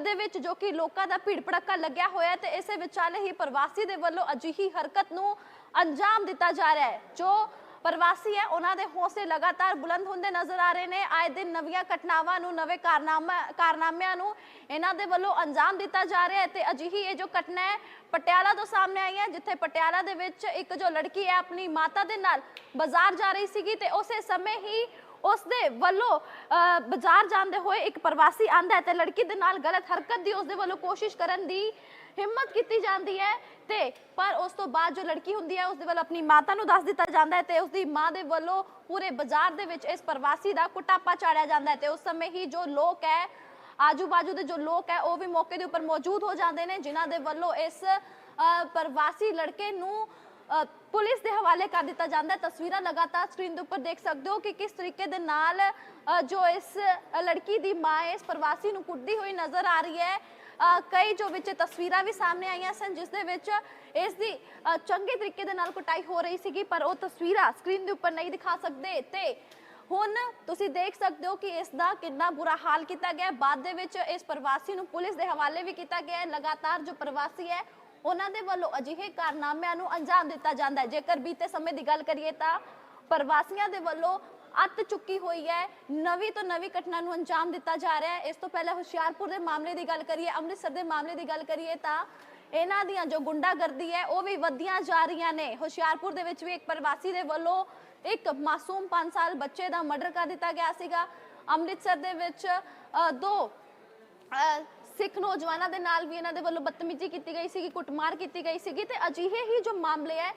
[SPEAKER 1] ਦੇ ਵਿੱਚ ਜੋ ਕਿ ਲੋਕਾਂ ਦਾ ਭੀੜ ਭੜੱਕਾ ਲੱਗਿਆ ਹੋਇਆ ਹੈ ਤੇ ਇਸੇ ਵਿਚਾਲੇ ਹੀ ਪ੍ਰਵਾਸੀ ਦੇ ਵੱਲੋਂ ਅਜਿਹੀ ਹਰਕਤ ਨੂੰ ਅੰਜਾਮ ਦਿੱਤਾ ਜਾ ਰਿਹਾ ਹੈ, ਜੋ ਪ੍ਰਵਾਸੀ ਹੈ, ਉਹਨਾਂ ਦੇ ਹੌਸਲੇ ਲਗਾਤਾਰ ਬੁਲੰਦ ਹੁੰਦੇ ਨਜ਼ਰ ਆ ਰਹੇ ਨੇ। ਆਏ ਦਿਨ ਨਵੀਆਂ ਘਟਨਾਵਾਂ ਨੂੰ, ਨਵੇਂ ਕਾਰਨਾਮਾ, ਕਾਰਨਾਮਿਆਂ ਨੂੰ ਇਹਨਾਂ ਦੇ ਵੱਲੋਂ ਅੰਜਾਮ ਦਿੱਤਾ ਜਾ ਰਿਹਾ ਹੈ ਤੇ ਅਜਿਹੀ ਇਹ ਜੋ ਘਟਨਾ ਹੈ, ਪਟਿਆਲਾ ਤੋਂ ਸਾਹਮਣੇ ਆਈ ਹੈ, ਜਿੱਥੇ ਪਟਿਆਲਾ ਦੇ ਵਿੱਚ ਇੱਕ ਜੋ ਲੜਕੀ ਹੈ, ਆਪਣੀ ਮਾਤਾ ਦੇ ਨਾਲ ਬਾਜ਼ਾਰ ਜਾ ਰਹੀ ਸੀਗੀ ਤੇ ਉਸੇ ਸਮੇਂ ਹੀ ਉਸ ਦੇ ਵੱਲੋਂ ਬਾਜ਼ਾਰ ਜਾਂਦੇ ਹੋਏ ਇੱਕ ਪ੍ਰਵਾਸੀ ਆਂਦਾ ਹੈ ਤੇ ਲੜਕੀ ਦੇ ਨਾਲ ਗਲਤ ਹਰਕਤ ਦੀ ਉਸ ਦੇ ਵੱਲੋਂ ਕੋਸ਼ਿਸ਼ ਕਰਨ ਦੀ ਹਿੰਮਤ ਕੀਤੀ ਜਾਂਦੀ ਹੈ ਤੇ ਪਰ ਉਸ ਤੋਂ ਬਾਅਦ ਜੋ ਲੜਕੀ ਹੁੰਦੀ ਹੈ ਉਸ ਦੇ ਵੱਲੋਂ ਆਪਣੀ ਮਾਤਾ ਨੂੰ ਦੱਸ ਦਿੱਤਾ ਜਾਂਦਾ ਹੈ ਤੇ ਉਸ ਦੀ ਮਾਂ ਦੇ ਵੱਲੋਂ ਪੂਰੇ ਬਾਜ਼ਾਰ ਦੇ ਵਿੱਚ ਇਸ ਪ੍ਰਵਾਸੀ ਦਾ ਕੁਟਾਪਾ ਚਾੜਿਆ ਜਾਂਦਾ ਹੈ ਤੇ ਉਸ ਸਮੇਂ ਹੀ ਜੋ ਲੋਕ ਹੈ ਆਜੂ ਬਾਜੂ ਦੇ ਜੋ ਲੋਕ ਹੈ, ਉਹ ਵੀ ਮੌਕੇ ਦੇ ਉੱਪਰ ਮੌਜੂਦ ਹੋ ਜਾਂਦੇ ਨੇ, ਜਿਨ੍ਹਾਂ ਦੇ ਵੱਲੋਂ ਇਸ ਪ੍ਰਵਾਸੀ ਲੜਕੇ ਨੂੰ ਪੁਲਿਸ ਦੇ ਹਵਾਲੇ ਕਰ ਦਿੱਤਾ ਜਾਂਦਾ ਤਸਵੀਰਾਂ ਲਗਾਤਾਰ ਸਕਰੀਨ ਦੇ ਉੱਪਰ ਦੇਖ ਸਕਦੇ ਹੋ ਕਿ ਕਿਸ ਤਰੀਕੇ ਦੇ ਨਾਲ ਜੋ ਇਸ ਲੜਕੀ ਦੀ ਮਾਂ ਇਸ ਪ੍ਰਵਾਸੀ ਨੂੰ ਕੁੱਟਦੀ ਹੋਈ ਨਜ਼ਰ ਆ ਰਹੀ ਹੈ। ਕਈ ਜੋ ਵਿੱਚ ਤਸਵੀਰਾਂ ਵੀ ਸਾਹਮਣੇ ਆਈਆਂ ਸਨ, ਜਿਸ ਦੇ ਵਿੱਚ ਇਸ ਦੀ ਚੰਗੇ ਤਰੀਕੇ ਦੇ ਨਾਲ ਕੁਟਾਈ ਹੋ ਰਹੀ ਸੀਗੀ, ਪਰ ਉਹ ਤਸਵੀਰਾਂ ਸਕਰੀਨ ਦੇ ਉੱਪਰ ਨਹੀਂ ਦਿਖਾ ਸਕਦੇ। ਤੇ ਹੁਣ ਤੁਸੀਂ ਦੇਖ ਸਕਦੇ ਹੋ ਕਿ ਇਸ ਦਾ ਕਿੰਨਾ ਬੁਰਾ ਹਾਲ ਕੀਤਾ ਗਿਆ ਬਾਅਦ ਦੇ ਵਿੱਚ ਇਸ ਪ੍ਰਵਾਸੀ ਨੂੰ ਪੁਲਿਸ ਦੇ ਹਵਾਲੇ ਵੀ ਕੀਤਾ ਗਿਆ ਹੈ। ਲਗਾਤਾਰ ਜੋ ਪ੍ਰਵਾਸੀ ਹੈ ਉਹਨਾਂ ਦੇ ਵੱਲੋਂ ਅਜਿਹੇ ਕਾਰਨਾਮਿਆਂ ਨੂੰ ਅੰਜਾਮ ਦਿੱਤਾ ਜਾਂਦਾ ਹੈ। ਜੇਕਰ ਬੀਤੇ ਸਮੇਂ ਦੀ ਗੱਲ ਕਰੀਏ ਤਾਂ ਪ੍ਰਵਾਸੀਆਂ ਦੇ ਵੱਲੋਂ ਅੱਤ ਚੁੱਕੀ ਹੋਈ ਹੈ। ਨਵੀਂ ਤੋਂ ਨਵੀਂ ਘਟਨਾ ਨੂੰ ਅੰਜਾਮ ਦਿੱਤਾ ਜਾ ਰਿਹਾ ਹੈ। ਇਸ ਤੋਂ ਪਹਿਲਾਂ ਹੁਸ਼ਿਆਰਪੁਰ ਦੇ ਮਾਮਲੇ ਦੀ ਗੱਲ ਕਰੀਏ, ਅੰਮ੍ਰਿਤਸਰ ਦੇ ਮਾਮਲੇ ਦੀ ਗੱਲ ਕਰੀਏ ਤਾਂ ਇਹਨਾਂ ਦੀਆਂ ਜੋ ਗੁੰਡਾਗਰਦੀ ਹੈ, ਉਹ ਵੀ ਵਧੀਆਂ ਜਾ ਰਹੀਆਂ ਨੇ। ਹੁਸ਼ਿਆਰਪੁਰ ਦੇ ਵਿੱਚ ਵੀ ਇੱਕ ਪ੍ਰਵਾਸੀ ਦੇ ਵੱਲੋਂ ਇੱਕ ਮਾਸੂਮ 5 ਸਾਲ ਬੱਚੇ ਦਾ ਮਰਡਰ ਕਰ ਦਿੱਤਾ ਗਿਆ ਸੀਗਾ। ਅੰਮ੍ਰਿਤਸਰ ਦੇ ਵਿੱਚ ਦੋ ਸਿੱਖ ਨੌਜਵਾਨਾਂ ਦੇ ਨਾਲ ਵੀ ਇਹਨਾਂ ਦੇ ਵੱਲੋਂ ਬਦਤਮੀਜ਼ੀ ਕੀਤੀ ਗਈ ਸੀਗੀ, ਕੁੱਟਮਾਰ ਕੀਤੀ ਗਈ ਸੀਗੀ ਤੇ ਅਜਿਹੇ ਹੀ ਜੋ ਮਾਮਲੇ ਹੈ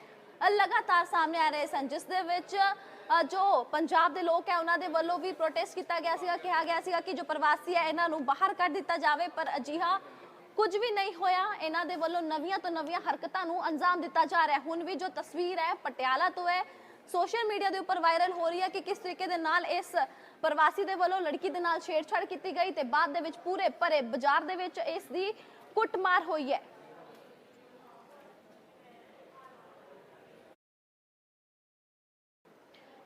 [SPEAKER 1] ਲਗਾਤਾਰ ਸਾਹਮਣੇ ਆ ਰਹੇ ਸਨ, ਜਿਸ ਦੇ ਵਿੱਚ ਜੋ ਪੰਜਾਬ ਦੇ ਲੋਕ ਹੈ ਉਹਨਾਂ ਦੇ ਵੱਲੋਂ ਵੀ ਪ੍ਰੋਟੈਸਟ ਕੀਤਾ ਗਿਆ ਸੀਗਾ, ਕਿਹਾ ਗਿਆ ਸੀਗਾ ਕਿ ਜੋ ਪ੍ਰਵਾਸੀ ਹੈ ਇਹਨਾਂ ਨੂੰ ਬਾਹਰ ਕੱਢ ਦਿੱਤਾ ਜਾਵੇ, ਪਰ ਅਜਿਹਾ ਕੁਝ ਵੀ ਨਹੀਂ ਹੋਇਆ। ਇਹਨਾਂ ਦੇ ਵੱਲੋਂ ਨਵੀਆਂ ਤੋਂ ਨਵੀਆਂ ਹਰਕਤਾਂ ਨੂੰ ਅੰਜਾਮ ਦਿੱਤਾ ਜਾ ਰਿਹਾ। ਹੁਣ ਵੀ ਜੋ ਤਸਵੀਰ ਹੈ ਪਟਿਆਲਾ ਤੋਂ ਹੈ ਸੋਸ਼ਲ ਮੀਡੀਆ ਦੇ ਉੱਪਰ ਵਾਇਰਲ ਹੋ ਰਹੀ ਹੈ ਕਿ ਕਿਸ ਤਰੀਕੇ ਦੇ ਨਾਲ ਇਸ ਪ੍ਰਵਾਸੀ ਦੇ ਵੱਲੋਂ ਲੜਕੀ ਦੇ ਨਾਲ ਛੇੜਛਾੜ ਕੀਤੀ ਗਈ ਤੇ ਬਾਅਦ ਦੇ ਵਿੱਚ ਪੂਰੇ ਭਰੇ ਬਾਜ਼ਾਰ ਦੇ ਵਿੱਚ ਇਸ ਦੀ ਕੁੱਟਮਾਰ ਹੋਈ ਹੈ।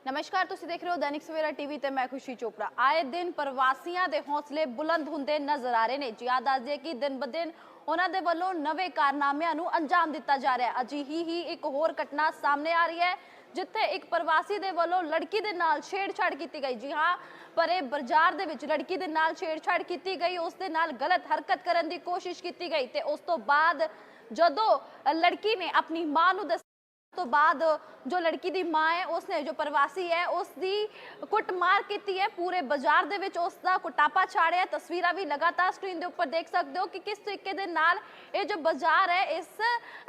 [SPEAKER 1] ਨਮਸਕਾਰ, ਤੁਸੀਂ ਦੇਖ ਰਹੇ ਹੋ ਦੈਨਿਕ ਸਵੇਰਾ ਟੀਵੀ ਤੇ ਮੈਂ ਖੁਸ਼ੀ ਚੋਪੜਾ। ਆਏ ਦਿਨ ਪ੍ਰਵਾਸੀਆਂ ਦੇ ਹੌਸਲੇ ਬੁਲੰਦ ਹੁੰਦੇ ਨਜ਼ਰ ਆ ਰਹੇ ਨੇ। ਜੀ ਦੱਸ ਦਈਏ ਕਿ ਦਿਨ ਬ ਦਿਨ ਉਹਨਾਂ ਦੇ ਵੱਲੋਂ ਨਵੇਂ ਕਾਰਨਾਮਿਆਂ ਨੂੰ ਅੰਜਾਮ ਦਿੱਤਾ ਜਾ ਰਿਹਾ ਹੈ। ਅਜਿਹੀ ਹੀ ਇੱਕ ਹੋਰ ਘਟਨਾ ਸਾਹਮਣੇ ਆ ਰਹੀ ਹੈ। ਜਿੱਥੇ ਇੱਕ ਪ੍ਰਵਾਸੀ ਦੇ ਵੱਲੋਂ ਲੜਕੀ ਦੇ ਨਾਲ ਛੇੜਛਾੜ ਕੀਤੀ ਗਈ। ਜੀ ਹਾਂ, ਪਰੇ ਬਾਜ਼ਾਰ ਦੇ ਵਿੱਚ ਲੜਕੀ ਦੇ ਨਾਲ ਛੇੜਛਾੜ ਕੀਤੀ ਗਈ। ਉਸ ਦੇ ਨਾਲ ਗਲਤ ਹਰਕਤ ਕਰਨ ਦੀ ਕੋਸ਼ਿਸ਼ ਕੀਤੀ ਗਈ ਤੇ ਉਸ ਤੋਂ ਬਾਅਦ ਜਦੋਂ ਲੜਕੀ ਨੇ ਆਪਣੀ ਮਾਂ ਨੂੰ ਦੱਸ ਤੋਂ ਬਾਅਦ ਜੋ ਲੜਕੀ ਦੀ ਮਾਂ ਹੈ, ਉਸਨੇ ਜੋ ਪ੍ਰਵਾਸੀ ਹੈ ਉਸ ਦੀ ਕੁੱਟਮਾਰ ਕੀਤੀ ਹੈ। ਪੂਰੇ ਬਾਜ਼ਾਰ ਦੇ ਵਿੱਚ ਉਸ ਦਾ ਕੁਟਾਪਾ ਛਾੜਿਆ। ਤਸਵੀਰਾਂ ਵੀ ਲਗਾਤਾਰ ਸਕਰੀਨ ਦੇ ਉੱਪਰ ਦੇਖ ਸਕਦੇ ਹੋ ਕਿ ਕਿਸ ਤਰੀਕੇ ਦੇ ਨਾਲ ਇਹ ਜੋ ਬਾਜ਼ਾਰ ਹੈ, ਇਸ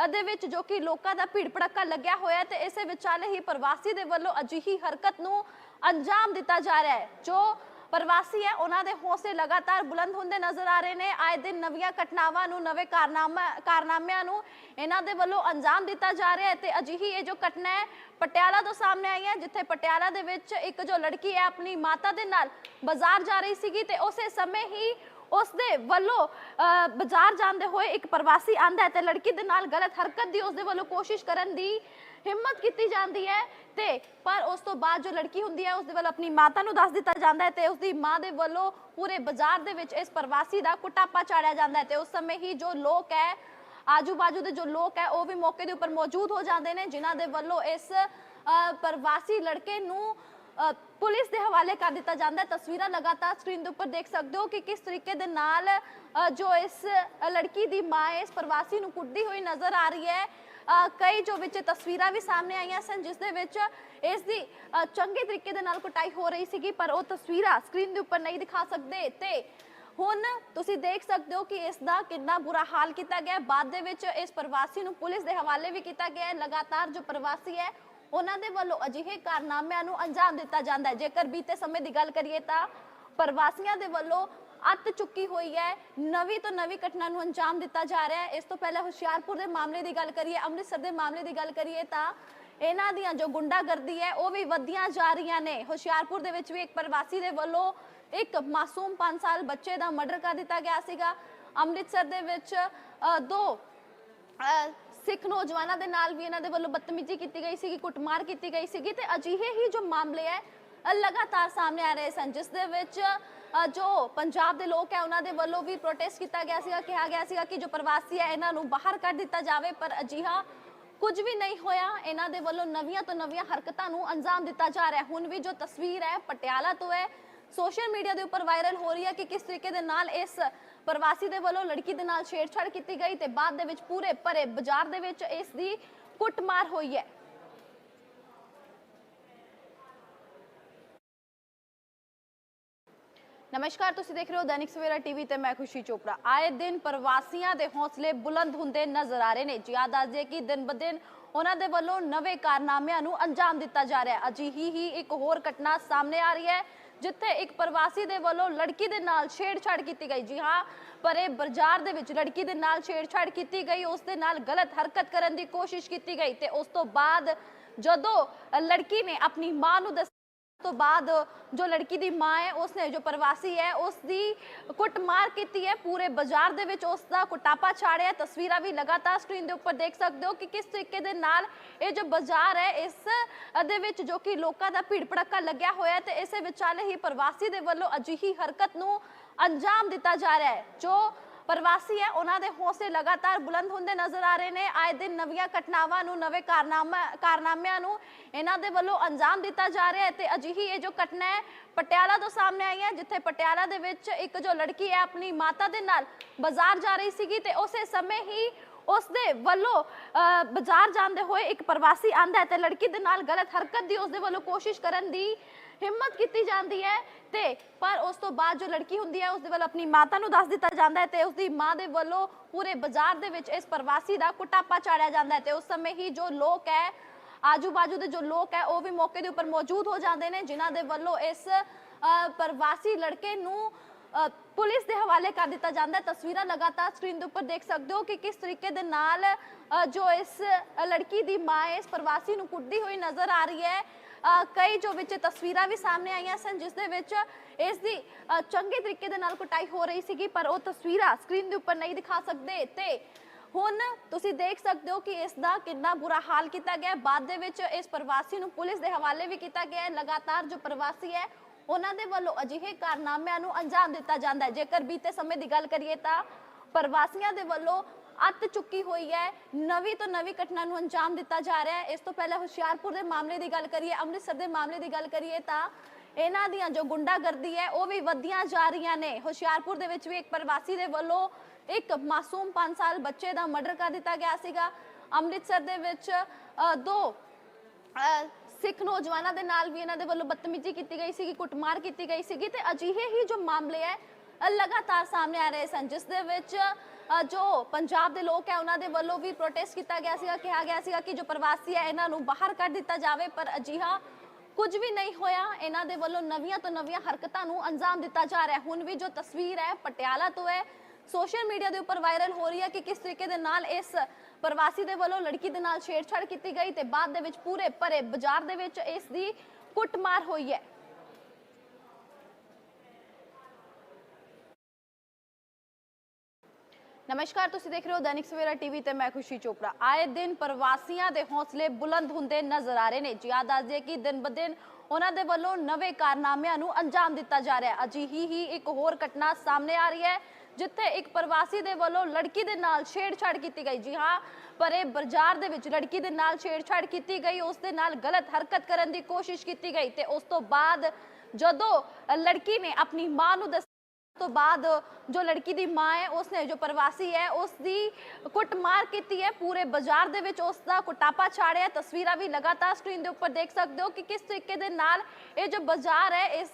[SPEAKER 1] ਦੇ ਵਿੱਚ ਜੋ ਕਿ ਲੋਕਾਂ ਦਾ ਭੀੜ ਭੜੱਕਾ ਲੱਗਿਆ ਹੋਇਆ ਤੇ ਇਸੇ ਵਿਚਾਲੇ ਹੀ ਪ੍ਰਵਾਸੀ ਦੇ ਵੱਲੋਂ ਅਜਿਹੀ ਹਰਕਤ ਨੂੰ ਅੰਜਾਮ ਦਿੱਤਾ ਜਾ ਰਿਹਾ ਹੈ, ਜੋ ਪ੍ਰਵਾਸੀ ਹੈ ਉਹਨਾਂ ਦੇ ਹੌਸਲੇ ਲਗਾਤਾਰ ਬੁਲੰਦ ਹੁੰਦੇ ਨਜ਼ਰ ਆ ਰਹੇ ਨੇ। ਆਏ ਦਿਨ ਨਵੀਆਂ ਘਟਨਾਵਾਂ ਨੂੰ ਨਵੇਂ ਕਾਰਨਾਮਾ ਕਾਰਨਾਮਿਆਂ ਨੂੰ ਇਹਨਾਂ ਦੇ ਵੱਲੋਂ ਅੰਜਾਮ ਦਿੱਤਾ ਜਾ ਰਿਹਾ ਹੈ ਤੇ ਅਜਿਹੀ ਇਹ ਜੋ ਘਟਨਾ ਹੈ ਪਟਿਆਲਾ ਤੋਂ ਸਾਹਮਣੇ ਆਈ ਹੈ ਜਿੱਥੇ ਪਟਿਆਲਾ ਦੇ ਵਿੱਚ ਇੱਕ ਜੋ ਲੜਕੀ ਹੈ ਆਪਣੀ ਮਾਤਾ ਦੇ ਨਾਲ ਬਾਜ਼ਾਰ ਜਾ ਰਹੀ ਸੀਗੀ ਤੇ ਉਸੇ ਸਮੇਂ ਹੀ ਉਸ ਦੇ ਵੱਲੋਂ ਅ, ਬਾਜ਼ਾਰ ਜਾਂਦੇ ਹੋਏ ਇੱਕ ਪ੍ਰਵਾਸੀ ਆਂਦਾ ਹੈ ਤੇ ਲੜਕੀ ਦੇ ਨਾਲ ਗਲਤ ਹਰਕਤ ਦੀ ਉਸ ਦੇ ਵੱਲੋਂ ਕੋਸ਼ਿਸ਼ ਕਰਨ ਦੀ ਹਿੰਮਤ ਕੀਤੀ ਜਾਂਦੀ ਹੈ ਤੇ ਪਰ ਉਸ ਤੋਂ ਬਾਅਦ ਜੋ ਲੜਕੀ ਹੁੰਦੀ ਹੈ ਉਸ ਦੇ ਵੱਲੋਂ ਆਪਣੀ ਮਾਤਾ ਨੂੰ ਦੱਸ ਦਿੱਤਾ ਜਾਂਦਾ ਹੈ ਤੇ ਉਸ ਦੀ ਮਾਂ ਦੇ ਵੱਲੋਂ ਪੂਰੇ ਬਾਜ਼ਾਰ ਦੇ ਵਿੱਚ ਇਸ ਪ੍ਰਵਾਸੀ ਦਾ ਕੁਟਾਪਾ ਚਾੜਿਆ ਜਾਂਦਾ ਹੈ ਤੇ ਉਸ ਸਮੇਂ ਹੀ ਜੋ ਲੋਕ ਹੈ ਆਜੂ ਬਾਜੂ ਦੇ ਜੋ ਲੋਕ ਹੈ, ਉਹ ਵੀ ਮੌਕੇ ਦੇ ਉੱਪਰ ਮੌਜੂਦ ਹੋ ਜਾਂਦੇ ਨੇ, ਜਿਨ੍ਹਾਂ ਦੇ ਵੱਲੋਂ ਇਸ ਪ੍ਰਵਾਸੀ ਲੜਕੇ ਨੂੰ ਪੁਲਿਸ ਦੇ ਹਵਾਲੇ ਕਰ ਦਿੱਤਾ ਜਾਂਦਾ ਹੈ। ਤਸਵੀਰਾਂ ਲਗਾਤਾਰ ਸਕਰੀਨ ਦੇ ਉੱਪਰ ਦੇਖ ਸਕਦੇ ਹੋ ਕਿ ਕਿਸ ਤਰੀਕੇ ਦੇ ਨਾਲ ਜੋ ਇਸ ਲੜਕੀ ਦੀ ਮਾਂ ਇਸ ਪ੍ਰਵਾਸੀ ਨੂੰ ਕੁੱਟਦੀ ਹੋਈ ਨਜ਼ਰ ਆ ਰਹੀ ਹੈ। ਕਈ ਜੋ ਵਿੱਚ ਤਸਵੀਰਾਂ ਵੀ ਸਾਹਮਣੇ ਆਈਆਂ ਸਨ, ਜਿਸ ਦੇ ਵਿੱਚ ਇਸ ਦੀ ਚੰਗੇ ਤਰੀਕੇ ਦੇ ਨਾਲ ਕੁਟਾਈ ਹੋ ਰਹੀ ਸੀਗੀ, ਪਰ ਉਹ ਤਸਵੀਰਾਂ ਸਕਰੀਨ ਦੇ ਉੱਪਰ ਨਹੀਂ ਦਿਖਾ ਸਕਦੇ। ਤੇ ਹੁਣ ਤੁਸੀਂ ਦੇਖ ਸਕਦੇ ਹੋ ਕਿ ਇਸ ਦਾ ਕਿੰਨਾ ਬੁਰਾ ਹਾਲ ਕੀਤਾ ਗਿਆ। ਬਾਅਦ ਦੇ ਵਿੱਚ ਇਸ ਪ੍ਰਵਾਸੀ ਨੂੰ ਪੁਲਿਸ ਦੇ ਹਵਾਲੇ ਵੀ ਕੀਤਾ ਗਿਆ ਹੈ। ਲਗਾਤਾਰ ਜੋ ਪ੍ਰਵਾਸੀ ਹੈ, ਉਹਨਾਂ ਦੇ ਵੱਲੋਂ ਅਜਿਹੇ ਕਾਰਨਾਮਿਆਂ ਨੂੰ ਅੰਜਾਮ ਦਿੱਤਾ ਜਾਂਦਾ ਹੈ। ਜੇਕਰ ਬੀਤੇ ਸਮੇਂ ਦੀ ਗੱਲ ਕਰੀਏ ਤਾਂ ਪ੍ਰਵਾਸੀਆਂ ਦੇ ਵੱਲੋਂ ਅੱਤ ਚੁੱਕੀ ਹੋਈ ਹੈ। ਨਵੀਂ ਤੋਂ ਨਵੀਂ ਘਟਨਾ ਨੂੰ ਅੰਜਾਮ ਦਿੱਤਾ ਜਾ ਰਿਹਾ ਹੈ। ਇਸ ਤੋਂ ਪਹਿਲਾਂ ਹੁਸ਼ਿਆਰਪੁਰ ਦੇ ਮਾਮਲੇ ਦੀ ਗੱਲ ਕਰੀਏ, ਅੰਮ੍ਰਿਤਸਰ ਦੇ ਮਾਮਲੇ ਦੀ ਗੱਲ ਕਰੀਏ ਤਾਂ ਇਹਨਾਂ ਦੀਆਂ ਜੋ ਗੁੰਡਾਗਰਦੀ ਹੈ, ਉਹ ਵੀ ਵਧੀਆਂ ਜਾ ਰਹੀਆਂ ਨੇ। ਹੁਸ਼ਿਆਰਪੁਰ ਦੇ ਵਿੱਚ ਵੀ ਇੱਕ ਪ੍ਰਵਾਸੀ ਦੇ ਵੱਲੋਂ ਇੱਕ ਮਾਸੂਮ 5 ਸਾਲ ਬੱਚੇ ਦਾ ਮਰਡਰ ਕਰ ਦਿੱਤਾ ਗਿਆ ਸੀਗਾ। ਅੰਮ੍ਰਿਤਸਰ ਦੇ ਵਿੱਚ ਦੋ ਸਿੱਖ ਨੌਜਵਾਨਾਂ ਦੇ ਨਾਲ ਵੀ ਇਹਨਾਂ ਦੇ ਵੱਲੋਂ ਬਦਤਮੀਜ਼ੀ ਕੀਤੀ ਗਈ ਸੀਗੀ, ਕੁੱਟਮਾਰ ਕੀਤੀ ਗਈ ਸੀਗੀ ਤੇ ਅਜਿਹੇ ਹੀ ਜੋ ਮਾਮਲੇ ਹੈ, ਲਗਾਤਾਰ ਸਾਹਮਣੇ ਆ ਰਹੇ ਸਨ, ਜਿਸ ਦੇ ਵਿੱਚ ਜੋ ਪੰਜਾਬ ਦੇ ਲੋਕ ਹੈ, ਉਹਨਾਂ ਦੇ ਵੱਲੋਂ ਵੀ ਪ੍ਰੋਟੈਸਟ ਕੀਤਾ ਗਿਆ ਸੀਗਾ, ਕਿਹਾ ਗਿਆ ਸੀਗਾ ਕਿ ਜੋ ਪ੍ਰਵਾਸੀ ਹੈ, ਇਹਨਾਂ ਨੂੰ ਬਾਹਰ ਕੱਢ ਦਿੱਤਾ ਜਾਵੇ, ਪਰ ਅਜਿਹਾ ਕੁਝ ਵੀ ਨਹੀਂ ਹੋਇਆ। ਇਹਨਾਂ ਦੇ ਵੱਲੋਂ ਨਵੀਆਂ ਤੋਂ ਨਵੀਆਂ ਹਰਕਤਾਂ ਨੂੰ ਅੰਜਾਮ ਦਿੱਤਾ ਜਾ ਰਿਹਾ ਹੁਣ ਵੀ ਜੋ ਤਸਵੀਰ ਹੈ, ਪਟਿਆਲਾ ਤੋਂ ਹੈ। ਸੋਸ਼ਲ ਮੀਡੀਆ ਦੇ ਉੱਪਰ ਵਾਇਰਲ ਹੋ ਰਹੀ ਹੈ ਕਿ ਕਿਸ ਤਰੀਕੇ ਦੇ ਨਾਲ ਇਸ ਪ੍ਰਵਾਸੀ ਦੇ ਵੱਲੋਂ ਲੜਕੀ ਦੇ ਨਾਲ ਛੇੜਛਾੜ ਕੀਤੀ ਗਈ ਤੇ ਬਾਅਦ ਦੇ ਵਿੱਚ ਪੂਰੇ ਭਰੇ ਬਾਜ਼ਾਰ ਦੇ ਵਿੱਚ ਇਸ ਦੀ ਕੁੱਟਮਾਰ ਹੋਈ ਹੈ। ਨਮਸਕਾਰ, ਤੁਸੀਂ ਦੇਖ ਰਹੇ ਹੋ ਦੈਨਿਕ ਸਵੇਰਾ ਟੀਵੀ ਤੇ ਮੈਂ ਖੁਸ਼ੀ ਚੋਪੜਾ। ਆਏ ਦਿਨ ਪ੍ਰਵਾਸੀਆਂ ਦੇ ਹੌਸਲੇ ਬੁਲੰਦ ਹੁੰਦੇ ਨਜ਼ਰ ਆ ਰਹੇ ਨੇ। ਜ਼ਿਆਦਾ ਦੱਸ ਦਈਏ ਕਿ ਦਿਨ ਬਦਿਨ ਉਹਨਾਂ ਦੇ ਵੱਲੋਂ ਨਵੇਂ ਕਾਰਨਾਮਿਆਂ ਨੂੰ ਅੰਜਾਮ ਦਿੱਤਾ ਜਾ ਰਿਹਾ ਹੈ। ਅਜਿਹੀ ਹੀ ਇੱਕ ਹੋਰ ਘਟਨਾ ਸਾਹਮਣੇ ਆ ਰਹੀ ਹੈ, ਜਿੱਥੇ ਇੱਕ ਪ੍ਰਵਾਸੀ ਦੇ ਵੱਲੋਂ ਲੜਕੀ ਦੇ ਨਾਲ ਛੇੜਛਾੜ ਕੀਤੀ ਗਈ। ਜੀ ਹਾਂ, ਪਰੇ ਬਾਜ਼ਾਰ ਦੇ ਵਿੱਚ ਲੜਕੀ ਦੇ ਨਾਲ ਛੇੜਛਾੜ ਕੀਤੀ ਗਈ। ਉਸ ਦੇ ਨਾਲ ਗਲਤ ਹਰਕਤ ਕਰਨ ਦੀ ਕੋਸ਼ਿਸ਼ ਕੀਤੀ ਗਈ ਤੇ ਉਸ ਤੋਂ ਬਾਅਦ ਜਦੋਂ ਲੜਕੀ ਨੇ ਆਪਣੀ ਮਾਂ ਨੂੰ ਦੱਸਿਆ ਤੋਂ ਬਾਅਦ ਜੋ ਲੜਕੀ ਦੀ ਮਾਂ ਹੈ, ਉਸਨੇ ਜੋ ਪ੍ਰਵਾਸੀ ਹੈ ਉਸ ਦੀ ਕੁੱਟਮਾਰ ਕੀਤੀ ਹੈ। ਪੂਰੇ ਬਾਜ਼ਾਰ ਦੇ ਵਿੱਚ ਉਸ ਦਾ ਕੁਟਾਪਾ ਛਾੜਿਆ। ਤਸਵੀਰਾਂ ਵੀ ਲਗਾਤਾਰ ਸਕਰੀਨ ਦੇ ਉੱਪਰ ਦੇਖ ਸਕਦੇ ਹੋ ਕਿ ਕਿਸ ਤਰੀਕੇ ਦੇ ਨਾਲ ਇਹ ਜੋ ਬਾਜ਼ਾਰ ਹੈ, ਇਸ ਦੇ ਵਿੱਚ ਜੋ ਕਿ ਲੋਕਾਂ ਦਾ ਭੀੜ ਭੜੱਕਾ ਲੱਗਿਆ ਹੋਇਆ ਤੇ ਇਸੇ ਵਿਚਾਲੇ ਹੀ ਪ੍ਰਵਾਸੀ ਦੇ ਵੱਲੋਂ ਅਜਿਹੀ ਹਰਕਤ ਨੂੰ ਅੰਜਾਮ ਦਿੱਤਾ ਜਾ ਰਿਹਾ ਹੈ, ਜੋ ਪ੍ਰਵਾਸੀ ਹੈ ਉਹਨਾਂ ਦੇ ਹੌਸਲੇ ਲਗਾਤਾਰ ਬੁਲੰਦ ਹੁੰਦੇ ਨਜ਼ਰ ਆ ਰਹੇ ਨੇ। ਆਏ ਦਿਨ ਨਵੀਆਂ ਘਟਨਾਵਾਂ ਨੂੰ ਨਵੇਂ ਕਾਰਨਾਮਾ ਕਾਰਨਾਮਿਆਂ ਨੂੰ ਇਹਨਾਂ ਦੇ ਵੱਲੋਂ ਅੰਜਾਮ ਦਿੱਤਾ ਜਾ ਰਿਹਾ ਹੈ ਤੇ ਅਜਿਹੀ ਇਹ ਜੋ ਘਟਨਾ ਹੈ ਪਟਿਆਲਾ ਤੋਂ ਸਾਹਮਣੇ ਆਈ ਹੈ ਜਿੱਥੇ ਪਟਿਆਲਾ ਦੇ ਵਿੱਚ ਇੱਕ ਜੋ ਲੜਕੀ ਹੈ ਆਪਣੀ ਮਾਤਾ ਦੇ ਨਾਲ ਬਾਜ਼ਾਰ ਜਾ ਰਹੀ ਸੀਗੀ ਤੇ ਉਸੇ ਸਮੇਂ ਹੀ ਉਸ ਦੇ ਵੱਲੋਂ ਅ, ਬਾਜ਼ਾਰ ਜਾਂਦੇ ਹੋਏ ਇੱਕ ਪ੍ਰਵਾਸੀ ਆਂਦਾ ਹੈ ਤੇ ਲੜਕੀ ਦੇ ਨਾਲ ਗਲਤ ਹਰਕਤ ਦੀ ਉਸ ਦੇ ਵੱਲੋਂ ਕੋਸ਼ਿਸ਼ ਕਰਨ ਦੀ ਹਿੰਮਤ ਕੀਤੀ ਜਾਂਦੀ ਹੈ ਤੇ ਪਰ ਉਸ ਤੋਂ ਬਾਅਦ ਜੋ ਲੜਕੀ ਹੁੰਦੀ ਹੈ ਉਸ ਦੇ ਵੱਲੋਂ ਆਪਣੀ ਮਾਤਾ ਨੂੰ ਦੱਸ ਦਿੱਤਾ ਜਾਂਦਾ ਹੈ ਤੇ ਉਸ ਦੀ ਮਾਂ ਦੇ ਵੱਲੋਂ ਪੂਰੇ ਬਾਜ਼ਾਰ ਦੇ ਵਿੱਚ ਇਸ ਪ੍ਰਵਾਸੀ ਦਾ ਕੁਟਾਪਾ ਚਾੜਿਆ ਜਾਂਦਾ ਹੈ ਤੇ ਉਸ ਸਮੇਂ ਹੀ ਜੋ ਲੋਕ ਹੈ ਆਜੂ ਬਾਜੂ ਦੇ ਜੋ ਲੋਕ ਹੈ, ਉਹ ਵੀ ਮੌਕੇ ਦੇ ਉੱਪਰ ਮੌਜੂਦ ਹੋ ਜਾਂਦੇ ਨੇ, ਜਿਨ੍ਹਾਂ ਦੇ ਵੱਲੋਂ ਇਸ ਪ੍ਰਵਾਸੀ ਲੜਕੇ ਨੂੰ ਪੁਲਿਸ ਦੇ ਹਵਾਲੇ ਕਰ ਦਿੱਤਾ ਜਾਂਦਾ ਹੈ। ਤਸਵੀਰਾਂ ਲਗਾਤਾਰ ਸਕਰੀਨ ਦੇ ਉੱਪਰ ਦੇਖ ਸਕਦੇ ਹੋ ਕਿ ਕਿਸ ਤਰੀਕੇ ਦੇ ਨਾਲ ਜੋ ਇਸ ਲੜਕੀ ਦੀ ਮਾਂ ਇਸ ਪ੍ਰਵਾਸੀ ਨੂੰ ਕੁੱਟਦੀ ਹੋਈ ਨਜ਼ਰ ਆ ਰਹੀ ਹੈ। ਕਈ ਜੋ ਵਿੱਚ ਤਸਵੀਰਾਂ ਵੀ ਸਾਹਮਣੇ ਆਈਆਂ ਸਨ, ਜਿਸ ਦੇ ਵਿੱਚ ਇਸ ਦੀ ਚੰਗੇ ਤਰੀਕੇ ਦੇ ਨਾਲ ਕੁਟਾਈ ਹੋ ਰਹੀ ਸੀਗੀ, ਪਰ ਉਹ ਤਸਵੀਰਾਂ ਸਕਰੀਨ ਦੇ ਉੱਪਰ ਨਹੀਂ ਦਿਖਾ ਸਕਦੇ। ਤੇ ਹੁਣ ਤੁਸੀਂ ਦੇਖ ਸਕਦੇ ਹੋ ਕਿ ਇਸ ਦਾ ਕਿੰਨਾ ਬੁਰਾ ਹਾਲ ਕੀਤਾ ਗਿਆ ਬਾਅਦ ਦੇ ਵਿੱਚ ਇਸ ਪ੍ਰਵਾਸੀ ਨੂੰ ਪੁਲਿਸ ਦੇ ਹਵਾਲੇ ਵੀ ਕੀਤਾ ਗਿਆ ਹੈ। ਲਗਾਤਾਰ ਜੋ ਪ੍ਰਵਾਸੀ ਹੈ, ਉਹਨਾਂ ਦੇ ਵੱਲੋਂ ਅਜਿਹੇ ਕਾਰਨਾਮਿਆਂ ਨੂੰ ਅੰਜਾਮ ਦਿੱਤਾ ਜਾਂਦਾ ਹੈ। ਜੇਕਰ ਬੀਤੇ ਸਮੇਂ ਦੀ ਗੱਲ ਕਰੀਏ ਤਾਂ ਪ੍ਰਵਾਸੀਆਂ ਦੇ ਵੱਲੋਂ ਅੱਤ ਚੁੱਕੀ ਹੋਈ ਹੈ। ਨਵੀਂ ਤੋਂ ਨਵੀਂ ਘਟਨਾ ਨੂੰ ਅੰਜਾਮ ਦਿੱਤਾ ਜਾ ਰਿਹਾ ਹੈ। ਇਸ ਤੋਂ ਪਹਿਲਾਂ ਹੁਸ਼ਿਆਰਪੁਰ ਦੇ ਮਾਮਲੇ ਦੀ ਗੱਲ ਕਰੀਏ, ਅੰਮ੍ਰਿਤਸਰ ਦੇ ਮਾਮਲੇ ਦੀ ਗੱਲ ਕਰੀਏ ਤਾਂ ਇਹਨਾਂ ਦੀਆਂ ਜੋ ਗੁੰਡਾਗਰਦੀ ਹੈ, ਉਹ ਵੀ ਵਧੀਆਂ ਜਾ ਰਹੀਆਂ ਨੇ। ਹੁਸ਼ਿਆਰਪੁਰ ਦੇ ਵਿੱਚ ਵੀ ਇੱਕ ਪ੍ਰਵਾਸੀ ਦੇ ਵੱਲੋਂ ਇੱਕ ਮਾਸੂਮ 5 ਸਾਲ ਬੱਚੇ ਦਾ ਮਰਡਰ ਕਰ ਦਿੱਤਾ ਗਿਆ ਸੀਗਾ। ਅੰਮ੍ਰਿਤਸਰ ਦੇ ਵਿੱਚ ਦੋ ਸਿੱਖ ਨੌਜਵਾਨਾਂ ਦੇ ਨਾਲ ਵੀ ਇਹਨਾਂ ਦੇ ਵੱਲੋਂ ਬਦਤਮੀਜ਼ੀ ਕੀਤੀ ਗਈ ਸੀਗੀ, ਕੁੱਟਮਾਰ ਕੀਤੀ ਗਈ ਸੀਗੀ ਤੇ ਅਜਿਹੇ ਹੀ ਜੋ ਮਾਮਲੇ ਹੈ ਲਗਾਤਾਰ ਸਾਹਮਣੇ ਆ ਰਹੇ ਸਨ, ਜਿਸ ਦੇ ਵਿੱਚ ਜੋ ਪੰਜਾਬ ਦੇ ਲੋਕ ਹੈ, ਉਹਨਾਂ ਦੇ ਵੱਲੋਂ ਵੀ ਪ੍ਰੋਟੈਸਟ ਕੀਤਾ ਗਿਆ ਸੀਗਾ, ਕਿਹਾ ਗਿਆ ਸੀਗਾ ਕਿ ਜੋ ਪ੍ਰਵਾਸੀ ਹੈ, ਇਹਨਾਂ ਨੂੰ ਬਾਹਰ ਕੱਢ ਦਿੱਤਾ ਜਾਵੇ, ਪਰ ਅਜਿਹਾ ਕੁਝ ਵੀ ਨਹੀਂ ਹੋਇਆ। ਇਹਨਾਂ ਦੇ ਵੱਲੋਂ ਨਵੀਆਂ ਤੋਂ ਨਵੀਆਂ ਹਰਕਤਾਂ ਨੂੰ ਅੰਜਾਮ ਦਿੱਤਾ ਜਾ ਰਿਹਾ ਹੁਣ ਵੀ ਜੋ ਤਸਵੀਰ ਹੈ, ਪਟਿਆਲਾ ਤੋਂ ਹੈ ਸੋਸ਼ਲ ਮੀਡੀਆ ਦੇ ਉੱਪਰ ਵਾਇਰਲ ਹੋ ਰਹੀ ਹੈ ਕਿ ਕਿਸ ਤਰੀਕੇ ਦੇ ਨਾਲ ਇਸ ਪ੍ਰਵਾਸੀ ਦੇ ਵੱਲੋਂ ਲੜਕੀ ਦੇ ਨਾਲ ਛੇੜਛਾੜ ਕੀਤੀ ਗਈ ਤੇ ਬਾਅਦ ਦੇ ਵਿੱਚ ਪੂਰੇ ਭਰੇ ਬਾਜ਼ਾਰ ਦੇ ਵਿੱਚ ਇਸ ਦੀ ਕੁੱਟਮਾਰ ਹੋਈ ਹੈ। ਨਮਸਕਾਰ, ਤੁਸੀਂ ਦੇਖ ਰਹੇ ਹੋ ਦੈਨਿਕ ਸਵੇਰਾ ਟੀਵੀ ਤੇ ਮੈਂ ਖੁਸ਼ੀ ਚੋਪੜਾ। ਆਏ ਦਿਨ ਪ੍ਰਵਾਸੀਆਂ ਦੇ ਹੌਸਲੇ ਬੁਲੰਦ ਹੁੰਦੇ ਨਜ਼ਰ ਆ ਰਹੇ ਨੇ। ਜੀ ਦੱਸ ਦਈਏ ਕਿ ਦਿਨ ਬਦਿਨ ਉਹਨਾਂ ਦੇ ਵੱਲੋਂ ਨਵੇਂ ਕਾਰਨਾਮਿਆਂ ਨੂੰ ਅੰਜਾਮ ਦਿੱਤਾ ਜਾ ਰਿਹਾ ਹੈ। ਅਜਿਹੀ ਹੀ ਇੱਕ ਹੋਰ ਘਟਨਾ ਸਾਹਮਣੇ ਆ ਰਹੀ ਹੈ, ਜਿੱਥੇ ਇੱਕ ਪ੍ਰਵਾਸੀ ਦੇ ਵੱਲੋਂ ਲੜਕੀ ਦੇ ਨਾਲ ਛੇੜਛਾੜ ਕੀਤੀ ਗਈ। ਜੀ ਹਾਂ, ਪਰੇ ਬਾਜ਼ਾਰ ਦੇ ਵਿੱਚ ਲੜਕੀ ਦੇ ਨਾਲ ਛੇੜਛਾੜ ਕੀਤੀ ਗਈ। ਉਸ ਦੇ ਨਾਲ ਗਲਤ ਹਰਕਤ ਕਰਨ ਦੀ ਕੋਸ਼ਿਸ਼ ਕੀਤੀ ਗਈ ਤੇ ਉਸ ਤੋਂ ਬਾਅਦ ਜਦੋਂ ਲੜਕੀ ਨੇ ਆਪਣੀ ਮਾਂ ਨੂੰ ਦੱਸਿਆ ਤੋਂ ਬਾਅਦ ਜੋ ਲੜਕੀ ਦੀ ਮਾਂ ਹੈ, ਉਸਨੇ ਜੋ ਪ੍ਰਵਾਸੀ ਹੈ ਉਸ ਦੀ ਕੁੱਟਮਾਰ ਕੀਤੀ ਹੈ। ਪੂਰੇ ਬਾਜ਼ਾਰ ਦੇ ਵਿੱਚ ਉਸ ਦਾ ਕੁਟਾਪਾ ਛਾੜਿਆ। ਤਸਵੀਰਾਂ ਵੀ ਲਗਾਤਾਰ ਸਕਰੀਨ ਦੇ ਉੱਪਰ ਦੇਖ ਸਕਦੇ ਹੋ ਕਿ ਕਿਸ ਤਰੀਕੇ ਦੇ ਨਾਲ ਇਹ ਜੋ ਬਾਜ਼ਾਰ ਹੈ, ਇਸ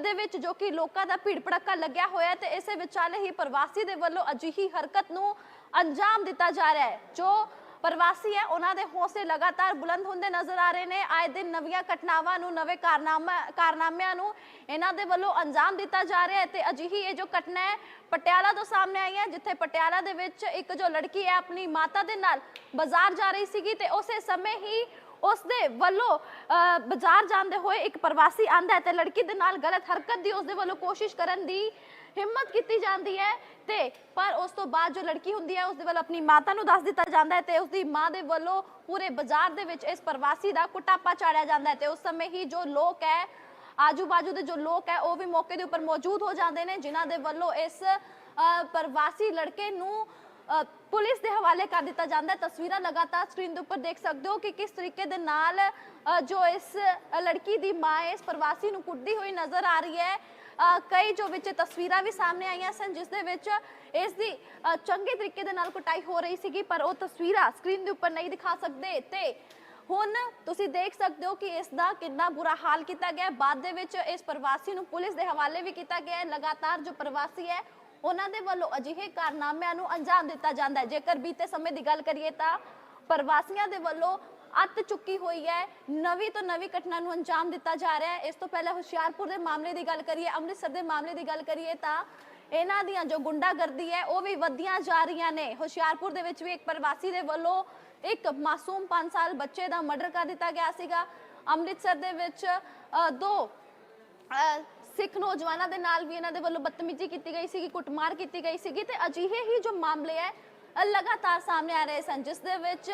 [SPEAKER 1] ਦੇ ਵਿੱਚ ਜੋ ਕਿ ਲੋਕਾਂ ਦਾ ਭੀੜ ਭੜੱਕਾ ਲੱਗਿਆ ਹੋਇਆ ਤੇ ਇਸੇ ਵਿਚਾਲੇ ਹੀ ਪ੍ਰਵਾਸੀ ਦੇ ਵੱਲੋਂ ਅਜਿਹੀ ਹਰਕਤ ਨੂੰ ਅੰਜਾਮ ਦਿੱਤਾ ਜਾ ਰਿਹਾ ਹੈ, ਜੋ ਪ੍ਰਵਾਸੀ ਹੈ ਉਹਨਾਂ ਦੇ ਹੌਸਲੇ ਲਗਾਤਾਰ ਬੁਲੰਦ ਹੁੰਦੇ ਨਜ਼ਰ ਆ ਰਹੇ ਨੇ। ਆਏ ਦਿਨ ਨਵੀਆਂ ਘਟਨਾਵਾਂ ਨੂੰ ਨਵੇਂ ਕਾਰਨਾਮਾ ਕਾਰਨਾਮਿਆਂ ਨੂੰ ਇਹਨਾਂ ਦੇ ਵੱਲੋਂ ਅੰਜਾਮ ਦਿੱਤਾ ਜਾ ਰਿਹਾ ਹੈ ਤੇ ਅਜਿਹੀ ਇਹ ਜੋ ਘਟਨਾ ਹੈ ਪਟਿਆਲਾ ਤੋਂ ਸਾਹਮਣੇ ਆਈ ਹੈ ਜਿੱਥੇ ਪਟਿਆਲਾ ਦੇ ਵਿੱਚ ਇੱਕ ਜੋ ਲੜਕੀ ਹੈ ਆਪਣੀ ਮਾਤਾ ਦੇ ਨਾਲ ਬਾਜ਼ਾਰ ਜਾ ਰਹੀ ਸੀਗੀ ਤੇ ਉਸੇ ਸਮੇਂ ਹੀ ਉਸ ਦੇ ਵੱਲੋਂ ਅ, ਬਾਜ਼ਾਰ ਜਾਂਦੇ ਹੋਏ ਇੱਕ ਪ੍ਰਵਾਸੀ ਆਂਦਾ ਹੈ ਤੇ ਲੜਕੀ ਦੇ ਨਾਲ ਗਲਤ ਹਰਕਤ ਦੀ ਉਸ ਦੇ ਵੱਲੋਂ ਕੋਸ਼ਿਸ਼ ਕਰਨ ਦੀ ਹਿੰਮਤ ਕੀਤੀ ਜਾਂਦੀ ਹੈ ਤੇ ਪਰ ਉਸ ਤੋਂ ਬਾਅਦ ਜੋ ਲੜਕੀ ਹੁੰਦੀ ਹੈ, ਉਸ ਦੇ ਵੱਲੋਂ ਆਪਣੀ ਮਾਤਾ ਨੂੰ ਦੱਸ ਦਿੱਤਾ ਜਾਂਦਾ ਹੈ ਤੇ ਉਸ ਦੀ ਮਾਂ ਦੇ ਵੱਲੋਂ ਪੂਰੇ ਬਾਜ਼ਾਰ ਦੇ ਵਿੱਚ ਇਸ ਪ੍ਰਵਾਸੀ ਦਾ ਕੁਟਾਪਾ ਚਾੜਿਆ ਜਾਂਦਾ ਹੈ ਤੇ ਉਸ ਸਮੇਂ ਹੀ ਜੋ ਲੋਕ ਹੈ ਆਜੂ ਬਾਜੂ ਦੇ ਜੋ ਲੋਕ ਹੈ, ਉਹ ਵੀ ਮੌਕੇ ਦੇ ਉੱਪਰ ਮੌਜੂਦ ਹੋ ਜਾਂਦੇ ਨੇ, ਜਿਨ੍ਹਾਂ ਦੇ ਵੱਲੋਂ ਇਸ ਪ੍ਰਵਾਸੀ ਲੜਕੇ ਨੂੰ ਪੁਲਿਸ ਦੇ ਹਵਾਲੇ ਕਰ ਦਿੱਤਾ ਜਾਂਦਾ ਹੈ। ਤਸਵੀਰਾਂ ਲਗਾਤਾਰ ਸਕਰੀਨ ਦੇ ਉੱਪਰ ਦੇਖ ਸਕਦੇ ਹੋ ਕਿ ਕਿਸ ਤਰੀਕੇ ਦੇ ਨਾਲ ਜੋ ਇਸ ਲੜਕੀ ਦੀ ਮਾਂ ਇਸ ਪ੍ਰਵਾਸੀ ਨੂੰ ਕੁੱਟਦੀ ਹੋਈ ਨਜ਼ਰ ਆ ਰਹੀ ਹੈ। ਕਈ ਜੋ ਵਿੱਚ ਤਸਵੀਰਾਂ ਵੀ ਸਾਹਮਣੇ ਆਈਆਂ ਸਨ, ਜਿਸ ਦੇ ਵਿੱਚ ਇਸ ਦੀ ਚੰਗੇ ਤਰੀਕੇ ਦੇ ਨਾਲ ਕੁਟਾਈ ਹੋ ਰਹੀ ਸੀਗੀ, ਪਰ ਉਹ ਤਸਵੀਰਾਂ ਸਕਰੀਨ ਦੇ ਉੱਪਰ ਨਹੀਂ ਦਿਖਾ ਸਕਦੇ। ਤੇ ਹੁਣ ਤੁਸੀਂ ਦੇਖ ਸਕਦੇ ਹੋ ਕਿ ਇਸ ਦਾ ਕਿੰਨਾ ਬੁਰਾ ਹਾਲ ਕੀਤਾ ਗਿਆ। ਬਾਅਦ ਦੇ ਵਿੱਚ ਇਸ ਪ੍ਰਵਾਸੀ ਨੂੰ ਪੁਲਿਸ ਦੇ ਹਵਾਲੇ ਵੀ ਕੀਤਾ ਗਿਆ ਹੈ। ਲਗਾਤਾਰ ਜੋ ਪ੍ਰਵਾਸੀ ਹੈ, ਉਹਨਾਂ ਦੇ ਵੱਲੋਂ ਅਜਿਹੇ ਕਾਰਨਾਮਿਆਂ ਨੂੰ ਅੰਜਾਮ ਦਿੱਤਾ ਜਾਂਦਾ ਹੈ। ਜੇਕਰ ਬੀਤੇ ਸਮੇਂ ਦੀ ਗੱਲ ਕਰੀਏ ਤਾਂ ਪ੍ਰਵਾਸੀਆਂ ਦੇ ਵੱਲੋਂ ਅੱਤ ਚੁੱਕੀ ਹੋਈ ਹੈ। ਨਵੀਂ ਤੋਂ ਨਵੀਂ ਘਟਨਾ ਨੂੰ ਅੰਜਾਮ ਦਿੱਤਾ ਜਾ ਰਿਹਾ ਹੈ। ਇਸ ਤੋਂ ਪਹਿਲਾਂ ਹੁਸ਼ਿਆਰਪੁਰ ਦੇ ਮਾਮਲੇ ਦੀ ਗੱਲ ਕਰੀਏ, ਅੰਮ੍ਰਿਤਸਰ ਦੇ ਮਾਮਲੇ ਦੀ ਗੱਲ ਕਰੀਏ ਤਾਂ ਇਹਨਾਂ ਦੀਆਂ ਜੋ ਗੁੰਡਾਗਰਦੀ ਹੈ, ਉਹ ਵੀ ਵਧੀਆਂ ਜਾ ਰਹੀਆਂ ਨੇ। ਹੁਸ਼ਿਆਰਪੁਰ ਦੇ ਵਿੱਚ ਵੀ ਇੱਕ ਪ੍ਰਵਾਸੀ ਦੇ ਵੱਲੋਂ ਇੱਕ ਮਾਸੂਮ 5 ਸਾਲ ਬੱਚੇ ਦਾ ਮਰਡਰ ਕਰ ਦਿੱਤਾ ਗਿਆ ਸੀਗਾ। ਅੰਮ੍ਰਿਤਸਰ ਦੇ ਵਿੱਚ ਦੋ ਸਿੱਖ ਨੌਜਵਾਨਾਂ ਦੇ ਨਾਲ ਵੀ ਇਹਨਾਂ ਦੇ ਵੱਲੋਂ ਬਦਤਮੀਜ਼ੀ ਕੀਤੀ ਗਈ ਸੀਗੀ, ਕੁੱਟਮਾਰ ਕੀਤੀ ਗਈ ਸੀਗੀ ਤੇ ਅਜਿਹੇ ਹੀ ਜੋ ਮਾਮਲੇ ਹੈ, ਲਗਾਤਾਰ ਸਾਹਮਣੇ ਆ ਰਹੇ ਸਨ, ਜਿਸ ਦੇ ਵਿੱਚ